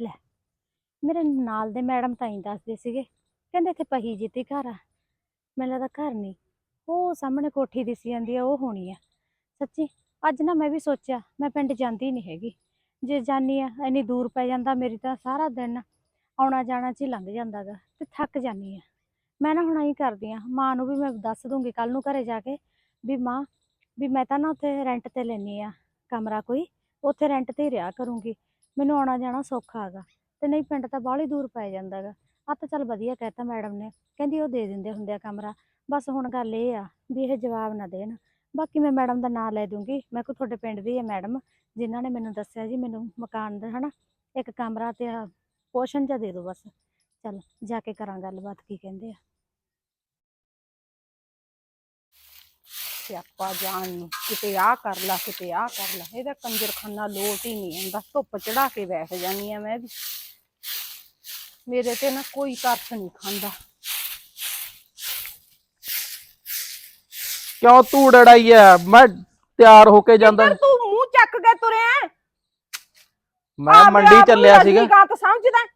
ਲੈ, ਮੇਰੇ ਨਾਲ ਦੇ ਮੈਡਮ ਤਾਂ ਹੀ ਦੱਸਦੇ ਸੀਗੇ, ਕਹਿੰਦੇ ਇੱਥੇ ਪਹੀ ਜਿੱਤੀ ਘਰ ਆ। ਮੈਨੂੰ ਲੱਗਦਾ ਘਰ ਨਹੀਂ, ਉਹ ਸਾਹਮਣੇ ਕੋਠੀ ਦਿਸੀ ਜਾਂਦੀ ਆ, ਉਹ ਹੋਣੀ ਆ। ਸੱਚੀ, ਅੱਜ ਨਾ ਮੈਂ ਵੀ ਸੋਚਿਆ, ਮੈਂ ਪਿੰਡ ਜਾਂਦੀ ਨਹੀਂ ਹੈਗੀ। ਜੇ ਜਾਨੀ ਆ, ਇੰਨੀ ਦੂਰ ਪੈ ਜਾਂਦਾ ਮੇਰੀ ਤਾਂ ਸਾਰਾ ਦਿਨ ਆਉਣਾ ਜਾਣਾ ਚ ਹੀ ਲੰਘ ਜਾਂਦਾ ਗਾ ਤੇ ਥੱਕ ਜਾਨੀ ਆ। ਮੈਂ ਨਾ ਹੁਣ ਐਂ ਕਰਦੀ ਆ, ਮਾਂ ਨੂੰ ਵੀ ਮੈਂ ਦੱਸ ਦੂੰਗੀ ਕੱਲ ਨੂੰ ਘਰੇ ਜਾ ਕੇ ਵੀ ਮਾਂ, ਵੀ ਮੈਂ ਤਾਂ ਨਾ ਉੱਥੇ ਰੈਂਟ ਤੇ ਲੈਣੀ ਆ, ਕਮਰਾ ਕੋਈ, ਉੱਥੇ ਰੈਂਟ ਤੇ ਹੀ ਰਿਹਾ ਕਰੂੰਗੀ। ਮੈਨੂੰ ਆਉਣਾ ਜਾਣਾ ਸੌਖਾ ਹੈਗਾ, ਤੇ ਨਹੀਂ ਪਿੰਡ ਤਾਂ ਬਾਹਲੀ ਦੂਰ ਪੈ ਜਾਂਦਾ ਗਾ ਆ ਤਾਂ ਚੱਲ ਵਧੀਆ ਕਹਿਤਾ ਮੈਡਮ ਨੇ, ਕਹਿੰਦੀ ਉਹ ਦੇ ਦਿੰਦੇ ਹੁੰਦੇ ਆ ਕਮਰਾ, ਬਸ ਹੁਣ ਗੱਲ ਇਹ ਆ ਵੀ ਇਹ ਜਵਾਬ ਨਾ ਦੇਣ। ਬਾਕੀ ਮੈਂ ਮੈਡਮ ਦਾ ਨਾਂ ਲੈ ਦੂੰਗੀ, ਮੈਂ ਕੋ ਤੁਹਾਡੇ ਪਿੰਡ ਦੀ ਹੈ ਮੈਡਮ, ਜਿਨ੍ਹਾਂ ਨੇ ਮੈਨੂੰ ਦੱਸਿਆ ਜੀ ਮੈਨੂੰ ਮਕਾਨ ਦਾ, ਹਨਾ, ਇੱਕ ਕਮਰਾ ਤੇ ਆ ਪੋਸ਼ਨ ਜਿਹਾ ਦੇ ਦਿਓ ਬਸ। ਚੱਲ ਜਾ ਕੇ ਕਰਾਂ ਗੱਲਬਾਤ, ਕੀ ਕਹਿੰਦੇ ਆ। ਸਿਆਪਾ ਜਾਣ ਨੂੰ ਕਿਤੇ ਆ ਕਰ ਲਾ ਕਿਤੇ ਆ ਕਰ ਲਾ ਇਹਦਾ ਕੰਜਰਖਾਨਾ ਲੋਟ ਹੀ ਨਹੀਂ ਆਉਂਦਾ ਧੁੱਪ ਚੜਾ ਕੇ ਬੈਠ ਜਾਨੀ ਆ ਮੈਂ ਵੀ। ਮੇਰੇ ਤੇ ਨਾ ਕੋਈ ਤਰਸ ਨਹੀਂ ਖਾਂਦਾ। ਕਿਉਂ ਤੂੰ ਡੜਾਈ ਐ? ਮੈਂ ਤਿਆਰ ਹੋ ਕੇ ਜਾਂਦਾ। ਇੱਧਰ ਤੂੰ ਮੂੰਹ ਚੱਕ ਕੇ ਤੁਰਿਆ ਮੈਂ ਮੰਡੀ ਚੱਲਿਆ ਸੀਗਾ। ਰਜਨੀਕਾਂਤ ਸਮਝਦਾ।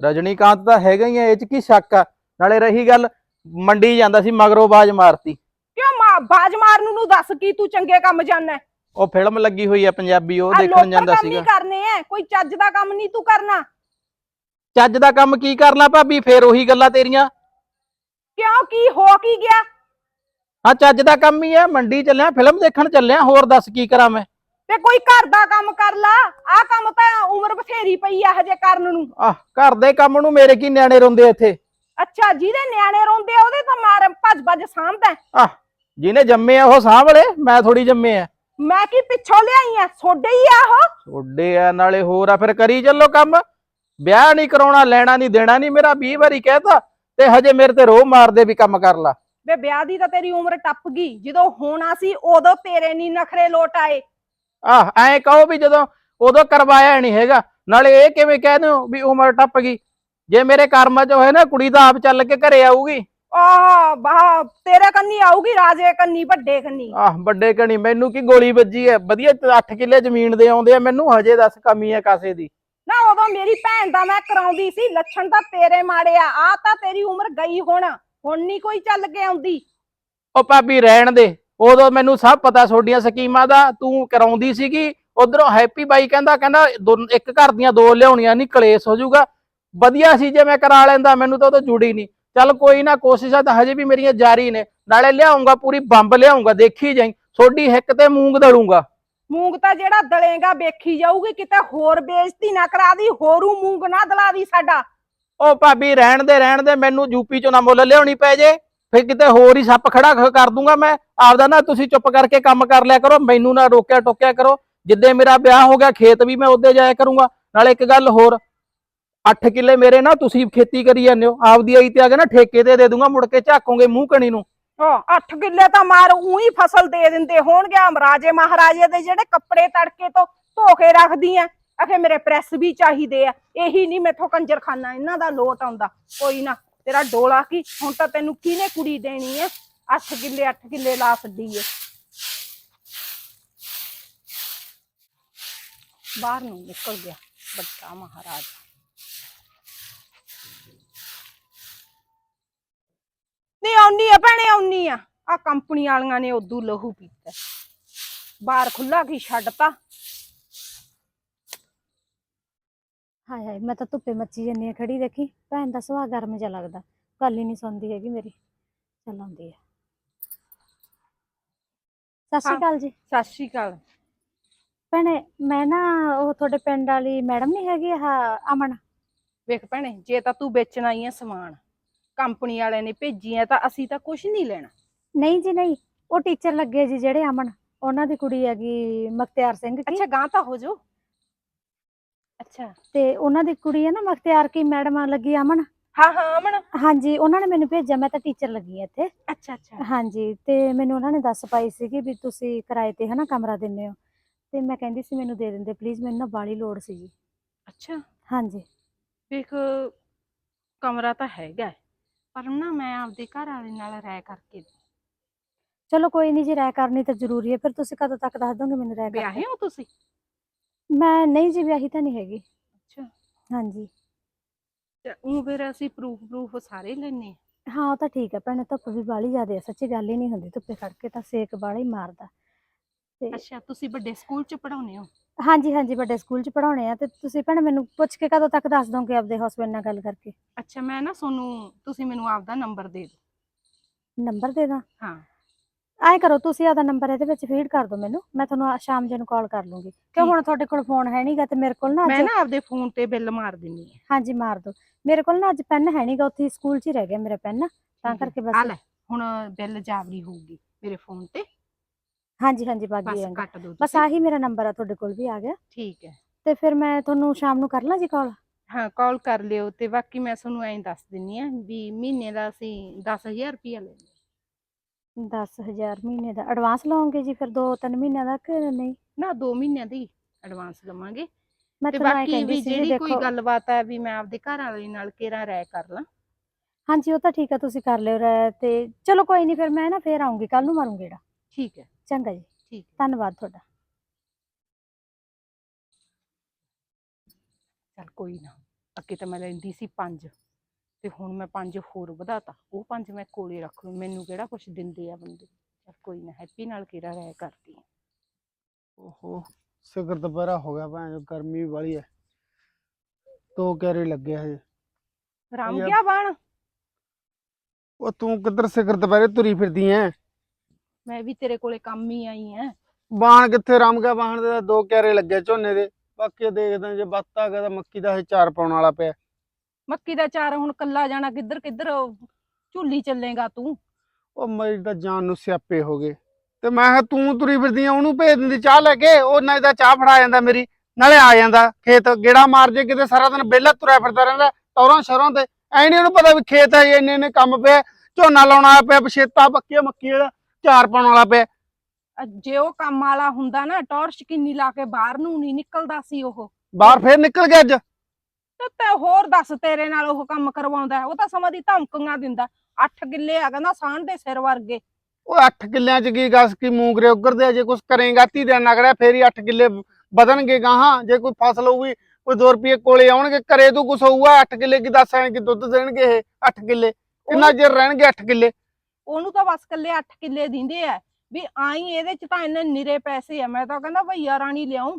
ਰਜਨੀਕਾਂਤ ਤਾਂ ਹੈਗਾ ਹੀ ਐ ਇਹ ਚ ਕੀ ਸ਼ੱਕ ਆ? ਨਾਲੇ ਰਹੀ ਗੱਲ ਮੰਡੀ ਜਾਂਦਾ ਸੀ ਮਗਰੋਂ ਬਾਜ ਮਾਰਤੀ। ਬਾਜ ਮਾਰਨ ਨੂੰ ਦੱਸ ਕੀ ਤੂੰ ਚੰਗੇ ਕੰਮ ਜਾਣਾ? ਉਹ ਫਿਲਮ ਲੱਗੀ ਹੋਈ ਐ ਪੰਜਾਬੀ ਉਹ ਆ ਦੇਖਣ ਜਾਂਦਾ ਕੰਮ ਹੀ ਸੀਗਾ। ਕਰਨੇ ਐ ਕੋਈ ਚੱਜ ਦਾ ਕੰਮ ਨਹੀਂ ਤੂੰ ਕਰਨਾ। ਚੱਜ ਦਾ ਕੰਮ ਕੀ ਕਰਨਾ ਭਾਬੀ ਫੇਰ ਉਹੀ ਗੱਲਾਂ ਤੇਰੀਆਂ? ਕਿਉਂ ਕੀ ਹੋ ਕੀ ਗਿਆ? ਹਾਂ ਚੱਜ ਦਾ ਕੰਮ ਹੀ ਐ ਮੰਡੀ ਚੱਲਿਆ ਫਿਲਮ ਦੇਖਣ ਚੱਲਿਆ ਹੋਰ ਦੱਸ ਕੀ ਕਰਾਂ ਮੈਂ? ਤੇ ਕੋਈ ਘਰ ਦਾ ਕੰਮ ਕਰ ਲਾ ਆ ਕੰਮ ਤਾਂ ਉਮਰ ਬਥੇਰੀ ਪਈ ਆ ਹਜੇ ਕਰਨ ਨੂੰ। ਆਹ ਘਰ ਦੇ ਕੰਮ ਨੂੰ ਮੇਰੇ ਕੀ ਨਿਆਣੇ ਰੋਂਦੇ ਇੱਥੇ? ਅੱਛਾ ਜਿਹਦੇ ਨਿਆਣੇ ਰੋਂਦੇ ਆ ਉਹਦੇ ਤਾਂ ਮਾਰ ਭੱਜ ਭੱਜ ਸਾਂਭਦਾ। ਆਹ ਜਿਹਨੇ ਜੰਮੇ ਆ ਉਹ ਸਾਂਭਲੇ ਮੈਂ ਥੋੜੀ ਜੰਮੇ ਆ। ਮੈਂ ਕੀ ਪਿੱਛੋਂ ਲਿਆਈ ਆ? ਸੋਡੇ ਹੀ ਆ ਉਹ? ਛੋਡੇ ਆ ਨਾਲੇ ਹੋਰ ਆ ਫਿਰ ਕਰੀ ਚੱਲੋ ਕੰਮ। ਵਿਆਹ ਨਹੀਂ ਕਰਾਉਣਾ ਲੈਣਾ ਨਹੀਂ ਦੇਣਾ ਨਹੀਂ ਮੇਰਾ 20 ਵਾਰੀ ਕਹਿਤਾ ਤੇ ਹਜੇ ਮੇਰੇ ਤੇ ਰੋਹ ਮਾਰਦੇ ਵੀ ਕੰਮ ਕਰ ਲਾ। ਵੇ ਵਿਆਹ ਦੀ ਤਾਂ ਤੇਰੀ ਉਮਰ ਟੱਪ ਗਈ। ਜਦੋਂ ਹੋਣਾ ਸੀ ਉਦੋਂ ਤੇਰੇ ਨਹੀਂ ਨਖਰੇ ਲੋਟ ਆਏ। ਆਹ ਐਂ ਕਹੋ ਵੀ ਜਦੋਂ ਉਦੋਂ ਕਰਵਾਇਆ ਨਹੀਂ ਹੈਗਾ। ਨਾਲੇ ਇਹ ਕਿਵੇਂ ਕਹਿ ਦਿਓ ਵੀ ਉਮਰ ਟੱਪ ਗਈ। ਜੇ ਮੇਰੇ ਕਰਮਾਂ 'ਚ ਹੋਏ ਨਾ ਕੁੜੀ ਤਾਂ ਆਪ ਚੱਲ ਕੇ ਘਰੇ ਆਊਗੀ। ਆਹ ਬਾਹ ਤੇਰੇ ਕੰਨੀ ਆਊਗੀ ਰਾਜੇ ਕੰਨੀ ਵੱਡੇ ਕੰਨੀ। ਆਹ ਵੱਡੇ ਕਣੀ ਮੈਨੂੰ ਕੀ ਗੋਲੀ ਵੱਜੀ ਐ? ਵਧੀਆ 8 ਕਿੱਲੇ ਜ਼ਮੀਨ ਦੇ ਆਉਂਦੇ ਆ ਮੈਨੂੰ ਹਜੇ ਦੱਸ ਕਮੀ ਐ ਕਾਸੇ ਦੀ। ਨਾ ਉਦੋਂ ਮੇਰੀ ਭੈਣ ਦਾ ਮੈਂ ਕਰਾਉਂਦੀ ਸੀ ਲੱਛਣ ਤਾਂ ਤੇਰੇ ਮਾੜੇ ਆ ਆ ਤਾਂ ਤੇਰੀ ਉਮਰ ਗਈ ਹੁਣ ਹੁਣ ਨਹੀਂ ਕੋਈ ਚੱਲ ਕੇ ਆਉਂਦੀ। ਉਹ ਭਾਬੀ ਰਹਿਣ ਦੇ। ਉਦੋਂ ਮੈਨੂੰ ਸਭ ਪਤਾ ਤੁਹਾਡੀਆਂ ਸਕੀਮਾਂ ਦਾ ਤੂੰ ਕਰਾਉਂਦੀ ਸੀਗੀ ਉਧਰੋਂ ਹੈਪੀ ਬਾਈ ਕਹਿੰਦਾ ਕਹਿੰਦਾ ਦੋ- ਇੱਕ ਘਰ ਦੀਆਂ ਦੋ ਲਿਆਉਣੀਆਂ ਨਹੀਂ ਕਲੇਸ਼ ਹੋ ਜਾਊਗਾ। ਵਧੀਆ ਸੀ ਜੇ ਮੈਂ ਕਰਾ ਲੈਂਦਾ ਮੈਨੂੰ ਤਾਂ ਉਹ ਤੋਂ ਜੁੜੀ ਨਹੀਂ ਚੱਲ ਕੋਈ ਨਾ ਕੋਸ਼ਿਸ਼ਾਂ ਤਾਂ ਹਜੇ ਵੀ ਮੇਰੀਆਂ ਜਾਰੀ ਨੇ। ਨਾਲੇ ਲਿਆਉਂਗਾ ਪੂਰੀ ਬੰਬ ਲਿਆਉਂਗਾ ਦੇਖੀ ਜਾਈ। ਤੁਹਾਡੀ ਹਿੱਕ ਤੇ ਮੂੰਗ ਦੜੂੰਗਾ। ਮੂੰਗ ਤਾਂ ਜਿਹੜਾ ਦਲੇਗਾ ਵੇਖੀ ਜਾਊਗੀ ਕਿਤੇ ਹੋਰ ਬੇਇੱਜ਼ਤੀ ਨਾ ਕਰਾ ਦੀ ਹੋਰੂ ਮੂੰਗ ਨਾ ਦਲਾ ਦੀ ਸਾਡਾ। ਉਹ ਭਾਬੀ ਰਹਿਣ ਦੇ ਰਹਿਣ ਦੇ ਮੈਨੂੰ ਯੂਪੀ ਚੋਂ ਨਾ ਮੁੱਲ ਲਿਆਉਣੀ ਪੈ ਜੇ। ਫਿਰ ਕਿਤੇ ਹੋਰ ਹੀ ਸੱਪ ਖੜਾ ਕਰ ਦੂੰਗਾ ਮੈਂ। ਆਪਦਾ ਨਾ ਤੁਸੀਂ ਚੁੱਪ ਕਰਕੇ ਕੰਮ ਕਰ ਲਿਆ ਕਰੋ ਮੈਨੂੰ ਨਾ ਰੋਕਿਆ ਟੋਕਿਆ ਕਰੋ। ਜਿੱਦੇ ਮੇਰਾ ਵਿਆਹ ਹੋ ਗਿਆ ਖੇਤ ਵੀ ਮੈਂ ਉਹਦੇ ਜਾਇਆ ਕਰੂੰਗਾ। ਨਾਲੇ ਇੱਕ ਗੱਲ ਹੋਰ 8 ਕਿੱਲੇ ਮੇਰੇ ਨਾ ਤੁਸੀਂ ਖੇਤੀ ਕਰੀ ਜਾਂਦੇ ਹੋ। ਆਪਦੀ ਆਈ ਤੇ ਆ ਕੇ ਨਾ ਠੇਕੇ ਤੇ ਦੇ ਦੂੰਗਾ, ਮੁੜ ਕੇ ਝਾਕੋਗੇ ਮੂੰਹ ਕਣੀ ਨੂੰ। ਹਾਂ 8 ਕਿੱਲੇ ਤਾਂ ਮਾਰ, ਉਹੀ ਫਸਲ ਦੇ ਦਿੰਦੇ ਹੋਣਗੇ ਰਾਜੇ ਮਹਾਰਾਜੇ ਦੇ ਜਿਹੜੇ ਕੱਪੜੇ ਤੜਕੇ ਤੋਂ ਧੋ ਕੇ ਰੱਖਦੀ ਆ ਅਖੇ ਮੇਰੇ ਪ੍ਰੈਸ ਵੀ ਚਾਹੀਦੇ ਆ। ਇਹੀ ਨਹੀਂ ਮੈਥੋਂ ਕੰਜਰਖਾਨਾ, ਇਹਨਾਂ ਦਾ ਲੋਟ ਆਉਂਦਾ। ਕੋਈ ਨਾ, ਤੇਰਾ ਡੋਲਾ ਕੀ? ਹੁਣ ਤਾਂ ਤੈਨੂੰ ਕਿਹਨੇ ਕੁੜੀ ਦੇਣੀ ਐ? 8 ਕਿੱਲੇ 8 ਕਿੱਲੇ ਲਾ ਛੱਡੀ ਏ ਬਾਹਰ ਨੂੰ ਨਿਕਲ ਗਿਆ ਵੱਡਾ ਮਹਾਰਾਜ। ਨਹੀਂ ਆਉਣੀ ਆ ਭੈਣੇ ਆਉਣੀ ਆ। ਆ ਕੰਪਨੀ ਵਾਲੀਆਂ ਨੇ ਉਦੋਂ ਲਹੂ ਪੀਤਾ। ਬਾਹਰ ਖੁੱਲਾ ਕੀ ਛੱਡਤਾ? ਹਾਏ ਹਾਏ ਮੈਂ ਤਾਂ ਧੁੱਪੇ ਮੱਚੀ ਜੰਨੀ ਆ ਖੜੀ ਦੇਖੀ? ਭੈਣ ਦਾ ਸੁਭਾਅ ਗਰਮ ਜਿਹਾ ਲੱਗਦਾ। ਗੱਲ ਹੀ ਨਹੀਂ ਸੁਣਦੀ ਹੈਗੀ ਮੇਰੀ। ਚੱਲ ਆਉਂਦੀ ਆ। ਸਤਿ ਸ਼੍ਰੀ। ਅਕਾਲ ਜੀ। ਸਤਿ ਸ਼੍ਰੀ ਅਕਾਲ। ਭੈਣੇ ਮੈਂ ਨਾ ਉਹ ਤੁਹਾਡੇ ਪਿੰਡ ਵਾਲੀ ਮੈਡਮ ਨਹੀਂ ਹੈਗੀ ਆਹ ਅਮਨ? ਵੇਖ ਭੈਣੇ ਜੇ ਤਾਂ ਤੂੰ ਵੇਚਣਾ ਹੀ ਆ ਸਮਾਨ। ਕੰਪਨੀ ਵਾਲਿਆਂ ਨੇ ਭੇਜੀ ਆ ਤਾਂ ਅਸੀਂ ਤਾਂ ਕੁਝ ਨਹੀਂ ਲੈਣਾ। ਨਹੀਂ ਜੀ ਨਹੀਂ। ਉਹ ਟੀਚਰ ਲੱਗੇ ਜੀ ਜਿਹੜੇ ਅਮਨ ਉਹਨਾਂ ਦੀ ਕੁੜੀ ਹੈਗੀ ਮਖਤਿਆਰ ਸਿੰਘ ਕੀ। ਅੱਛਾ ਗਾਂ ਤਾਂ ਹੋ ਜਾਓ। ਅੱਛਾ। ਤੇ ਉਹਨਾਂ ਦੀ ਕੁੜੀ ਹੈ ਨਾ ਮਖਤਿਆਰ ਕੀ ਮੈਡਮ ਲੱਗੀ ਅਮਨ? ਹਾਂ ਹਾਂ ਅਮਨ। ਹਾਂਜੀ ਉਹਨਾਂ ਨੇ ਮੈਨੂੰ ਭੇਜਿਆ ਮੈਂ ਤਾਂ ਟੀਚਰ ਲੱਗੀ ਹਾਂ ਇੱਥੇ। ਅੱਛਾ ਅੱਛਾ। ਹਾਂਜੀ ਤੇ ਮੈਨੂੰ ਉਹਨਾਂ ਨੇ ਦੱਸ ਪਾਈ ਸੀਗੀ ਵੀ ਤੁਸੀਂ ਕਿਰਾਏ ਤੇ ਹਨਾ ਕਮਰਾ ਦਿੰਦੇ ਹੋ। ਤੇ ਮੈਂ ਕਹਿੰਦੀ ਸੀ ਮੈਨੂੰ ਦੇ ਦਿੰਦੇ ਪਲੀਜ਼ ਮੈਨੂੰ ਨਾ ਬਾਲੀ ਲੋੜ ਸੀਗੀ। ਅੱਛਾ। ਹਾਂਜੀ। ਵੇਖ ਕਮਰਾ ਤਾਂ ਹੈਗਾ। ਹੈ, ਪਰ ਨਾ ਮੈਂ ਆਪਦੇ ਘਰ ਵਾਲੇ ਨਾਲ ਰਾਇ ਕਰਕੇ ਚਲੋ ਕੋਈ ਨਹੀਂ ਜੀ ਰਾਇ ਕਰਨੀ ਤਾਂ ਜ਼ਰੂਰੀ ਹੈ ਫਿਰ ਤੁਸੀਂ ਕਦੋਂ ਤੱਕ ਦੱਸ ਦੋਗੇ ਮੈਨੂੰ ਰਾਇ ਕਰਕੇ? ਵਿਆਹੇ ਹੋ ਤੁਸੀਂ? ਮੈਂ ਨਹੀਂ ਜੀ ਵਿਆਹੀ ਤਾਂ ਨਹੀਂ ਹੈਗੀ। ਅੱਛਾ। ਹਾਂਜੀ। ਉਹ ਫਿਰ ਅਸੀਂ ਪ੍ਰੂਫ ਪ੍ਰੂਫ ਸਾਰੇ ਲੈਣੇ ਹਾਂ। ਉਹ ਤਾਂ ਠੀਕ ਹੈ ਭੈਣੇ ਧੁੱਪ ਵੀ ਬਾਹਲੀ ਜ਼ਿਆਦਾ ਹੈ ਸੱਚੀ ਗੱਲ ਹੀ ਨਹੀਂ ਹੁੰਦੀ ਧੁੱਪੇ ਖੜ ਕੇ ਤਾਂ ਸੇਕ ਬਾਹਲਾ ਹੀ ਮਾਰਦਾ। ਅੱਛਾ ਤੁਸੀਂ ਵੱਡੇ ਸਕੂਲ ਚ ਪੜਾਉਨੇ ਹੋ? ਹਾਂਜੀ ਹਾਂਜੀ ਵੱਡੇ ਸਕੂਲ 'ਚ ਪੜਾਉਣੇ ਆ ਤੇ ਤੁਸੀਂ ਭੈਣੇ ਮੈਨੂੰ ਪੁੱਛ ਕੇ ਕਦੋਂ ਤੱਕ ਦੱਸ ਦੋਗੇ ਆਪਦੇ ਹਸਬੰਡ ਨਾਲ ਗੱਲ ਕਰਕੇ? ਅੱਛਾ ਮੈਂ ਨਾ ਤੁਹਾਨੂੰ ਤੁਸੀਂ ਮੈਨੂੰ ਆਪਦਾ ਨੰਬਰ ਦੇ ਦਿਓ। ਨੰਬਰ ਦੇ ਦਾਂ? ਹਾਂ। ਐਂ ਕਰੋ ਤੁਸੀਂ ਆਪਦਾ ਨੰਬਰ ਇਹਦੇ ਵਿੱਚ ਫੀਡ ਕਰ ਦਿਓ ਮੈਨੂੰ ਮੈਂ ਤੁਹਾਨੂੰ ਆ- ਸ਼ਾਮ ਜੇ ਨੂੰ ਕਾਲ ਕਰ ਲੂੰਗੀ। ਕਿਉਂ ਹੁਣ ਤੁਹਾਡੇ ਕੋਲ ਫੋਨ ਹੈ ਨਹੀਂਗਾ ਤੇ ਮੇਰੇ ਕੋਲ ਨਾ ਮੈਂ ਅੱਜ ਨਾ ਆਪਦੇ ਫੋਨ ਤੇ ਬਿੱਲ ਮਾਰ ਦਿੰਨੀ ਆ। ਹਾਂਜੀ ਮਾਰ ਦਿਓ। ਮੇਰੇ ਕੋਲ ਨਾ ਅੱਜ ਪੈਨ ਹੈ ਨਹੀਂਗਾ ਉੱਥੇ ਸਕੂਲ 'ਚ ਹੀ ਰਹਿ ਗਿਆ ਮੇਰਾ ਪੈਨ ਤਾਂ। ਕਰਕੇ ਆ ਬਸ ਲੈ ਹੁਣ ਬਿੱਲ ਜਾਵਰੀ ਹੋਊਗੀ ਮੇਰੇ ਫੋਨ ਤੇ। ਹਾਂਜੀ ਹਾਂਜੀ ਬਾਗੀ ਬਸ ਜਾਂਗਾ ਕੱਟ ਦਿਓ ਬਸ ਤੁਸੀਂ। ਆਹੀ ਮੇਰਾ ਨੰਬਰ ਆ ਤੁਹਾਡੇ ਕੋਲ ਵੀ ਆ ਗਿਆ। ਠੀਕ ਹੈ। ਤੇ ਫਿਰ ਮੈਂ ਤੁਹਾਨੂੰ ਸ਼ਾਮ ਨੂੰ ਕਰ ਲਾਂ ਜੀ ਕਾਲ ਹਾਂ ਕਾਲ ਕਰ ਲਿਓ ਤੇ ਬਾਕੀ ਮੈਂ ਤੁਹਾਨੂੰ ਐਂ ਦੱਸ ਦਿੰਨੀ ਆ ਵੀ ਮਹੀਨੇ ਦਾ ਅਸੀਂ 10000 ਰੁਪਇਆ ਲੈਂਦੇ 10000 ਮਹੀਨੇ ਦਾ। ਐਡਵਾਂਸ ਲਓਗੇ ਜੀ ਫਿਰ 2-3 ਮਹੀਨਿਆਂ ਦਾ ਕਿ ਨਹੀਂ? ਨਾ 2 ਮਹੀਨਿਆਂ ਦੀ ਐਡਵਾਂਸ ਲਵਾਂਗੇ। ਮੈਂ ਤੇ ਤੁਹਾਨੂੰ ਐਂ ਬਾਕੀ ਕਹਿੰਦੀ ਵੀ ਸੀ ਜਿਹੜੀ ਕੋਈ ਦੇਖੋ ਗੱਲਬਾਤ ਹੈ ਵੀ ਮੈਂ ਆਪਦੇ ਘਰ ਵਾਲੇ ਨਾਲ ਕਿਹੜਾ ਰਾਇ ਕਰ ਲਾਂ। ਹਾਂਜੀ ਉਹ ਤਾਂ ਠੀਕ ਆ ਤੁਸੀਂ ਕਰ ਲਿਓ ਰਾਇ ਤੇ ਚਲੋ ਕੋਈ ਨਹੀਂ ਫਿਰ ਮੈਂ ਨਾ ਫੇਰ ਆਉਂਗੀ ਕੱਲ ਨੂੰ ਮਾਰੂੰਗੀ ਗੇੜਾ ਠੀਕ ਹੈ। ਚੰਗਾ ਜੀ। ਠੀਕ ਹੈ। ਧੰਨਵਾਦ ਤੁਹਾਡਾ। ਚੱਲ ਕੋਈ ਨਾ ਅੱਗੇ ਤਾਂ ਮੈਂ ਲੈਂਦੀ ਸੀ 5 ਤੇ ਹੁਣ ਮੈਂ 5 ਹੋਰ ਵਧਾਤਾ। ਉਹ 5 ਮੈਂ ਕੋਲੇ ਰੱਖ ਲੂ ਮੈਨੂੰ ਕਿਹੜਾ ਕੁਝ ਦਿੰਦੇ ਆ ਬੰਦੇ? ਚੱਲ ਕੋਈ ਨਾ ਹੈਪੀ ਨਾਲ ਕਿਹੜਾ ਰਾਇ ਕਰਦੀ ਆ। ਓਹੋ ਸਿਖਰ ਦੁਪਹਿਰਾ ਹੋ ਗਿਆ ਚੋ, ਗਰਮੀ ਵੀ ਵਾਲੀ ਐ। ਦੋ ਕੈਰੇ ਲੱਗੇ ਹਜੇ। ਰਾਮ ਗਿਆ ਬਾਣ? ਉਹ ਤੂੰ ਕਿੱਧਰ ਸਿਖਰ ਦੁਪਹਿਰੇ ਤੁਰੀ ਫਿਰਦੀ ਐ? ਮੈਂ ਵੀ ਤੇਰੇ ਕੋਲੇ ਕੰਮ ਹੀ ਆਈ ਆ। ਬਾਣ ਕਿੱਥੇ ਰਮ ਗਿਆ? ਬਾਣ ਦੇ ਤਾਂ ਦੋ ਕੈਰੇ ਲੱਗੇ ਝੋਨੇ ਦੇ। ਬਾਕੀ ਦੇਖਦਾ ਜੇ ਬੱਤ ਆ ਗਿਆ ਤਾਂ ਮੱਕੀ ਦਾ ਇਹ ਚਾਰ ਪਾਉਣ ਵਾਲਾ ਪਿਆ। ਮੱਕੀ ਦਾ ਚਾਰ ਹੁਣ ਕੱਲਾ ਜਾਣਾ ਕਿੱਧਰ ਕਿੱਧਰ ਝੁੱਲੀ ਚੱਲੇਗਾ ਤੂੰ? ਉਹ ਮੇਰੀ ਤਾਂ ਜਾਨ ਨੂੰ ਸਿਆਪੇ ਹੋ ਗਏ। ਤੇ ਮੈਂ ਕਿਹਾ ਤੂੰ ਤੁਰੀ ਫਿਰਦੀ ਆ ਉਹਨੂੰ ਭੇਜ ਦਿੰਦੀ ਚਾਹ ਲੈ ਕੇ। ਉਹ ਨਾਲੇ ਤਾਂ ਚਾਹ ਫੜਾ ਜਾਂਦਾ ਮੇਰੀ ਨਾਲੇ ਆ ਜਾਂਦਾ। ਖੇਤ ਗੇੜਾ ਮਾਰ ਜੇ ਕਿਤੇ ਸਾਰਾ ਦਿਨ ਵਿਹਲਾ ਤੁਰਿਆ ਫਿਰਦਾ ਰਹਿੰਦਾ ਟੌਰਾਂ ਸ਼ਰਾਂ ਤੇ। ਐ ਨਹੀਂ ਉਹਨੂੰ ਪਤਾ ਵੀ ਖੇਤ ਹੈ ਇੰਨੇ ਇੰਨੇ ਕੰਮ ਪਿਆ ਝੋਨਾ ਲਾਉਣ ਪਿਆ ਪਛੇਤਾ ਪੱਕੀ ਮੱਕੀ ਵਾਲਾ। ਚਾਰ ਪਾਉਣ ਵਾਲਾ ਪਿਆ। ਜੇ ਉਹ ਕੰਮ ਵਾਲਾ ਹੁੰਦਾ ਨਾ ਟੌਰਚ ਕਿੰਨੀ ਲਾ ਕੇ ਬਾਹਰ ਨੂੰ ਨਹੀਂ ਨਿਕਲਦਾ ਸੀ ਉਹ। ਬਾਹਰ ਫੇਰ ਨਿਕਲ ਗਿਆ ਅੱਜ। ਤੇ ਤੇ ਹੋਰ ਦੱਸ ਤੇਰੇ ਨਾਲ ਉਹ ਕੰਮ ਕਰਵਾਉਂਦਾ ਹੈ। ਉਹ ਤਾਂ ਸਮਾਂ ਦੀ ਧਮਕੀਆਂ ਦਿੰਦਾ। 8 ਕਿੱਲੇ ਆ ਕਹਿੰਦਾ ਸਾਂਢ ਦੇ ਸਿਰ ਵਰਗੇ। ਉਹ 8 ਕਿੱਲਿਆਂ ਚ ਕੀ ਗਸ ਕੀ ਮੂੰਗਰੇ ਉੱਗਰਦੇ ਆ? ਜੇ ਕੁਛ ਕਰੇਗਾ ਤੀ ਦੇ ਨਗੜਿਆ ਫੇਰ ਹੀ 8 ਕਿੱਲੇ ਵਧਣਗੇ ਗਾਹਾਂ। ਜੇ ਕੋਈ ਫਸਲ ਹੋਊਗੀ ਕੋਈ 2 ਰੁਪਏ ਕੋਲੇ ਆਉਣਗੇ ਕਰੇ ਤੂੰ ਕੁਛ ਹੋਊਗਾ 8 ਕਿੱਲੇ ਕੀ ਦੱਸ ਕਿ ਦੁੱਧ ਦੇਣਗੇ ਇਹ 8 ਕਿੱਲੇ ਕਿੰਨਾ ਚਿਰ ਰਹਿਣਗੇ 8 ਕਿੱਲੇ ਉਹਨੂੰ ਤਾਂ ਬਸ ਕੱਲੇ 8 ਕਿੱਲੇ ਦਿੰਦੇ ਆ ਵੀ ਆਈ ਇਹਦੇ ਚ ਤਾਂ ਇੰਨੇ ਨਿਰੇ ਪੈਸੇ ਆ ਮੈਂ ਤਾਂ ਕਹਿੰਦਾ ਭਈਆ ਰਾਣੀ ਲਿਆਉਂ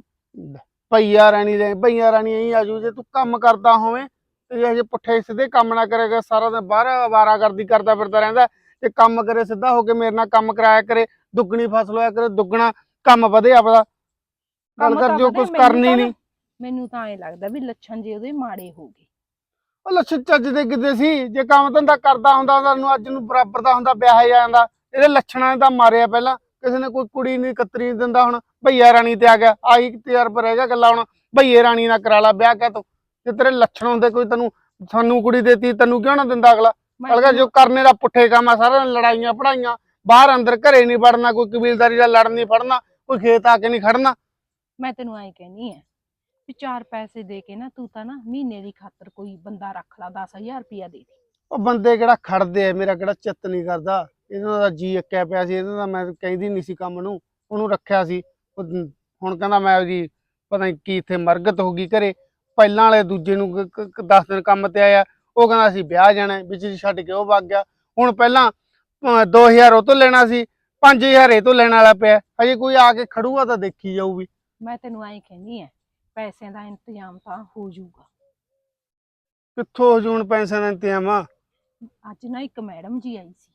ਭਈਆ ਰਾਣੀ ਦੇ ਭਈਆ ਰਾਣੀ ਐਂ ਆਜੂ ਜੇ ਤੂੰ ਕੰਮ ਕਰਦਾ ਹੋਵੇਂ ਤੇ ਜੇ ਹਜੇ ਪੁੱਠੇ ਸਿੱਧੇ ਕੰਮ ਨਾ ਕਰੇਗਾ ਸਾਰਾ ਦਿਨ ਬਾਹਰ ਆਵਾਰਾਗਰਦੀ ਕਰਦਾ ਫਿਰਦਾ ਰਹਿੰਦਾ ਤੇ ਕੰਮ ਕਰੇ ਸਿੱਧਾ ਹੋ ਕੇ ਮੇਰੇ ਨਾਲ ਕੰਮ ਕਰਾਇਆ ਕਰੇ ਦੁੱਗਣੀ ਫਸਲ ਹੋਇਆ ਕਰੇ ਦੁੱਗਣਾ ਕੰਮ ਵਧੇ ਆਪਦਾ। ਗੱਲ ਕੰਮ ਕਰ ਜੋ ਮੈਨੂੰ ਕਰਨੀ ਨਹੀਂ ਮੈਨੂੰ ਤਾਂ ਐ ਲੱਗਦਾ ਵੀ ਲੱਛਣ ਜੇ ਉਹਦੇ ਮਾੜੇ ਹੋ ਗਏ। ਉਹ ਲੱਛਣ ਚੱਜ ਦੇ ਕਿਤੇ ਸੀ? ਜੇ ਕੰਮ ਧੰਦਾ ਕਰਦਾ ਹੁੰਦਾ ਤਾਂ ਨੂੰ ਅੱਜ ਨੂੰ ਬਰਾਬਰ ਦਾ ਹੁੰਦਾ ਵਿਆਹ ਜਾਂਦਾ। ਇਹਦੇ ਲੱਛਣਾਂ ਤਾਂ ਮਾਰਿਆ ਪਹਿਲਾਂ। ਕਿਸੇ ਨੇ ਕੋਈ ਕੁੜੀ ਨਹੀਂ ਕਤਰੀ ਨਹੀਂ ਦਿੰਦਾ ਹੁਣ ਭਈਆ ਰਾਣੀ ਤੇ ਆ ਗਿਆ। ਆਹੀ ਤਜਰਬਾ ਰਹਿ ਗਿਆ ਗੱਲਾਂ ਹੁਣ। ਭਈਏ ਰਾਣੀ ਨਾਲ ਕਰਾ ਲਾ ਵਿਆਹ ਕਾ ਤੂੰ। ਜੇ ਤੇਰੇ ਲੱਛਣ ਹੁੰਦੇ ਕੋਈ ਤੈਨੂੰ ਸਾਨੂੰ ਕੁੜੀ ਦੇਤੀ ਤੈਨੂੰ ਕਿਉਂ ਨਾ ਦਿੰਦਾ ਅਗਲਾ? ਅਗਲਾ ਜੋ ਕਰਨੇ ਦਾ ਪੁੱਠੇ ਕੰਮ ਆ ਸਾਰਾ ਲੜਾਈਆਂ ਪੜਾਈਆਂ ਬਾਹਰ ਅੰਦਰ ਘਰੇ ਨਹੀਂ ਵੜਨਾ ਕੋਈ ਕਬੀਲਦਾਰੀ ਦਾ ਲੜ ਨਹੀਂ ਫੜਨਾ ਕੋਈ ਖੇਤ ਆ ਕੇ ਨਹੀਂ ਖੜਨਾ। ਮੈਂ ਤੈਨੂੰ ਐਂ ਕਹਿਨੀ ਐ ਵੀ ਚਾਰ ਪੈਸੇ ਦੇ ਕੇ ਨਾ ਤੂੰ ਤਾਂ ਨਾ ਮਹੀਨੇ ਦੀ ਖਾਤਰ ਕੋਈ ਬੰਦਾ ਰੱਖ ਲਾ 10000 ਰੁਪਇਆ ਦੇ ਦੇ। ਉਹ ਬੰਦੇ ਕਿਹੜਾ ਖੜਦੇ ਆ ਮੇਰਾ ਕਿਹੜਾ ਚਿੱਤ ਨਹੀਂ ਕਰਦਾ। ਇਹਨਾਂ ਦਾ ਜੀ ਅੱਕਿਆ ਪਿਆ ਸੀ ਇਹਨਾਂ ਦਾ ਮੈਂ ਕਹਿੰਦੀ ਨਹੀਂ ਸੀ ਕੰਮ ਨੂੰ ਉਹਨੂੰ ਰੱਖਿਆ ਸੀ। ਹੁਣ ਕਹਿੰਦਾ ਮੈਂ ਉਹਦੀ ਪਤਾ ਨਹੀਂ ਕੀ ਇੱਥੇ ਮਰਗਤ ਹੋ ਗਈ ਘਰੇ। ਪਹਿਲਾਂ ਵਾਲੇ ਦੂਜੇ ਨੂੰ 10 ਦਿਨ ਕੰਮ ਤੇ ਆਇਆ। ਉਹ ਕਹਿੰਦਾ ਸੀ ਵਿਆਹ ਜਾਣਾ ਵਿੱਚ ਛੱਡ ਕੇ ਉਹ ਵਗ ਗਿਆ। ਹੁਣ ਪਹਿਲਾਂ 2000 ਉਹ ਤੋਂ ਲੈਣਾ ਸੀ 5000 ਇਹ ਤੋਂ ਲੈਣ ਵਾਲਾ ਪਿਆ। ਹਜੇ ਕੋਈ ਆ ਕੇ ਖੜੂਗਾ ਤਾਂ ਦੇਖੀ ਜਾਊ ਵੀ ਮੈਂ ਤੈਨੂੰ ਐਂ ਕਹਿਨੀ ਐ ਪੈਸਿਆਂ ਦਾ ਇੰਤਜ਼ਾਮ ਤਾਂ ਹੋ ਜਾਊਗਾ। ਕਿੱਥੋਂ ਹੋ ਜੂਣ ਪੈਸਿਆਂ ਦਾ ਇੰਤਜ਼ਾਮ? ਆ ਅੱਜ ਨਾ ਇੱਕ ਮੈਡਮ ਜੀ ਆਈ ਸੀ।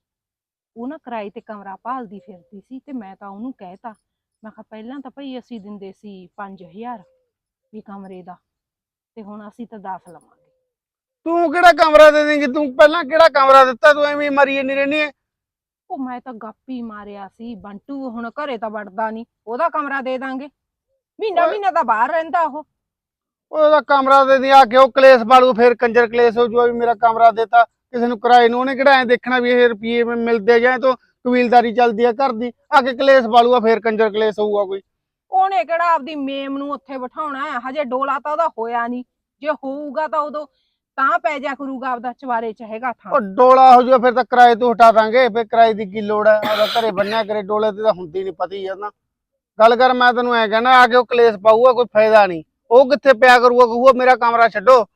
ਉਹ ਨਾ ਕਿਰਾਏ ਤੇ ਕਮਰਾ ਭਾਲਦੀ ਫਿਰਦੀ ਸੀ ਤੇ ਮੈਂ ਤਾਂ ਉਹਨੂੰ ਕਹਿਤਾ ਮੈਂ ਕਿਹਾ ਪਹਿਲਾਂ ਤਾਂ ਭਈ ਅਸੀਂ ਦਿੰਦੇ ਸੀ 5000 ਵੀ ਕਮਰੇ ਦਾ ਤੇ ਹੁਣ ਅਸੀਂ ਤਾਂ 10 ਲਵਾਂਗੇ। ਤੂੰ ਕਿਹੜਾ ਕਮਰਾ ਦੇ ਦੇਂਗੀ? ਤੂੰ ਪਹਿਲਾਂ ਕਿਹੜਾ ਕਮਰਾ ਦਿੱਤਾ? ਤੂੰ ਐਵੇਂ ਹੀ ਮਰੀ ਨਹੀਂ ਰਹਿਣੀ ਉਹ ਮੈਂ ਤਾਂ ਗੱਪੀ ਮਾਰਿਆ ਸੀ। ਬੰਟੂ ਹੁਣ ਘਰੇ ਤਾਂ ਵੜਦਾ ਨਹੀਂ ਉਹਦਾ ਕਮਰਾ ਦੇ ਦਾਂਗੇ। ਮਹੀਨਾ। ਮਹੀਨਾ ਤਾਂ ਬਾਹਰ ਰਹਿੰਦਾ ਉਹ। ਉਹਦਾ ਕਮਰਾ ਦੇ ਦੀ ਆ ਕੇ ਉਹ ਕਲੇਸ਼ ਬਾਲੂ ਫਿਰ ਕੰਜਰ ਕਲੇਸ਼ ਹੋ ਜੂਆ ਵੀ ਮੇਰਾ ਕਮਰਾ ਦੇਤਾ। ਕਿਸੇ ਨੂੰ ਕਿਰਾਏ ਨੂੰ ਉਹਨੇ ਕਿਹੜਾ ਐ ਦੇਖਣਾ ਵੀ ਇਹ ਰੁਪਏ ਮਿਲਦੇ ਜਾਂ ਤੋਂ ਕਬੀਲਦਾਰੀ ਚੱਲਦੀ ਆ ਘਰ ਦੀ। ਆ ਕੇ ਕਲੇਸ਼ ਬਾਲੂਆ ਫਿਰ ਕੰਜਰ ਕਲੇਸ਼ ਹੋਊਗਾ ਕੋਈ। ਉਹਨੇ ਕਿਹੜਾ ਆਪਦੀ ਮੇਮ ਨੂੰ ਉੱਥੇ ਬਿਠਾਉਣਾ ਹੈ? ਹਜੇ ਡੋਲਾ ਤਾਂ ਉਹਦਾ ਹੋਇਆ ਨਹੀਂ। ਜੇ ਹੋਊਗਾ ਤਾਂ ਉਦੋਂ ਤਾਂ ਪੈ ਜਾ ਕਰੂਗਾ ਆਪਦਾ ਚਵਾਰੇ ਚ ਹੈਗਾ ਥਾਂ। ਉਹ ਡੋਲਾ ਹੋ ਜੂਆ ਫਿਰ ਤਾਂ ਕਿਰਾਏ ਤੋਂ ਹਟਾ ਦਾਂਗੇ। ਫਿਰ ਕਿਰਾਏ ਦੀ ਕੀ ਲੋੜ ਹੈ? ਆਦਾ ਘਰੇ ਬੰਨਿਆ ਕਰੇ ਡੋਲੇ ਤੇ ਤਾਂ ਹੁੰਦੀ ਨਹੀਂ ਪਤੀ ਜਾਂਦਾ ਗੱਲ ਕਰ ਮੈਂ ਤੈਨੂੰ ਐ ਕਹਿਣਾ ਆ ਕੇ ਉਹ ਕਲੇਸ਼ ਪਾਊਗਾ ਕੋਈ ਫਾਇਦਾ ਨਹੀਂ। ਉਹ ਕਿੱਥੇ ਪਿਆ ਕਰੂਗਾ ਕਹੂਗਾ ਮੇਰਾ ਕਮਰਾ ਛੱਡੋ।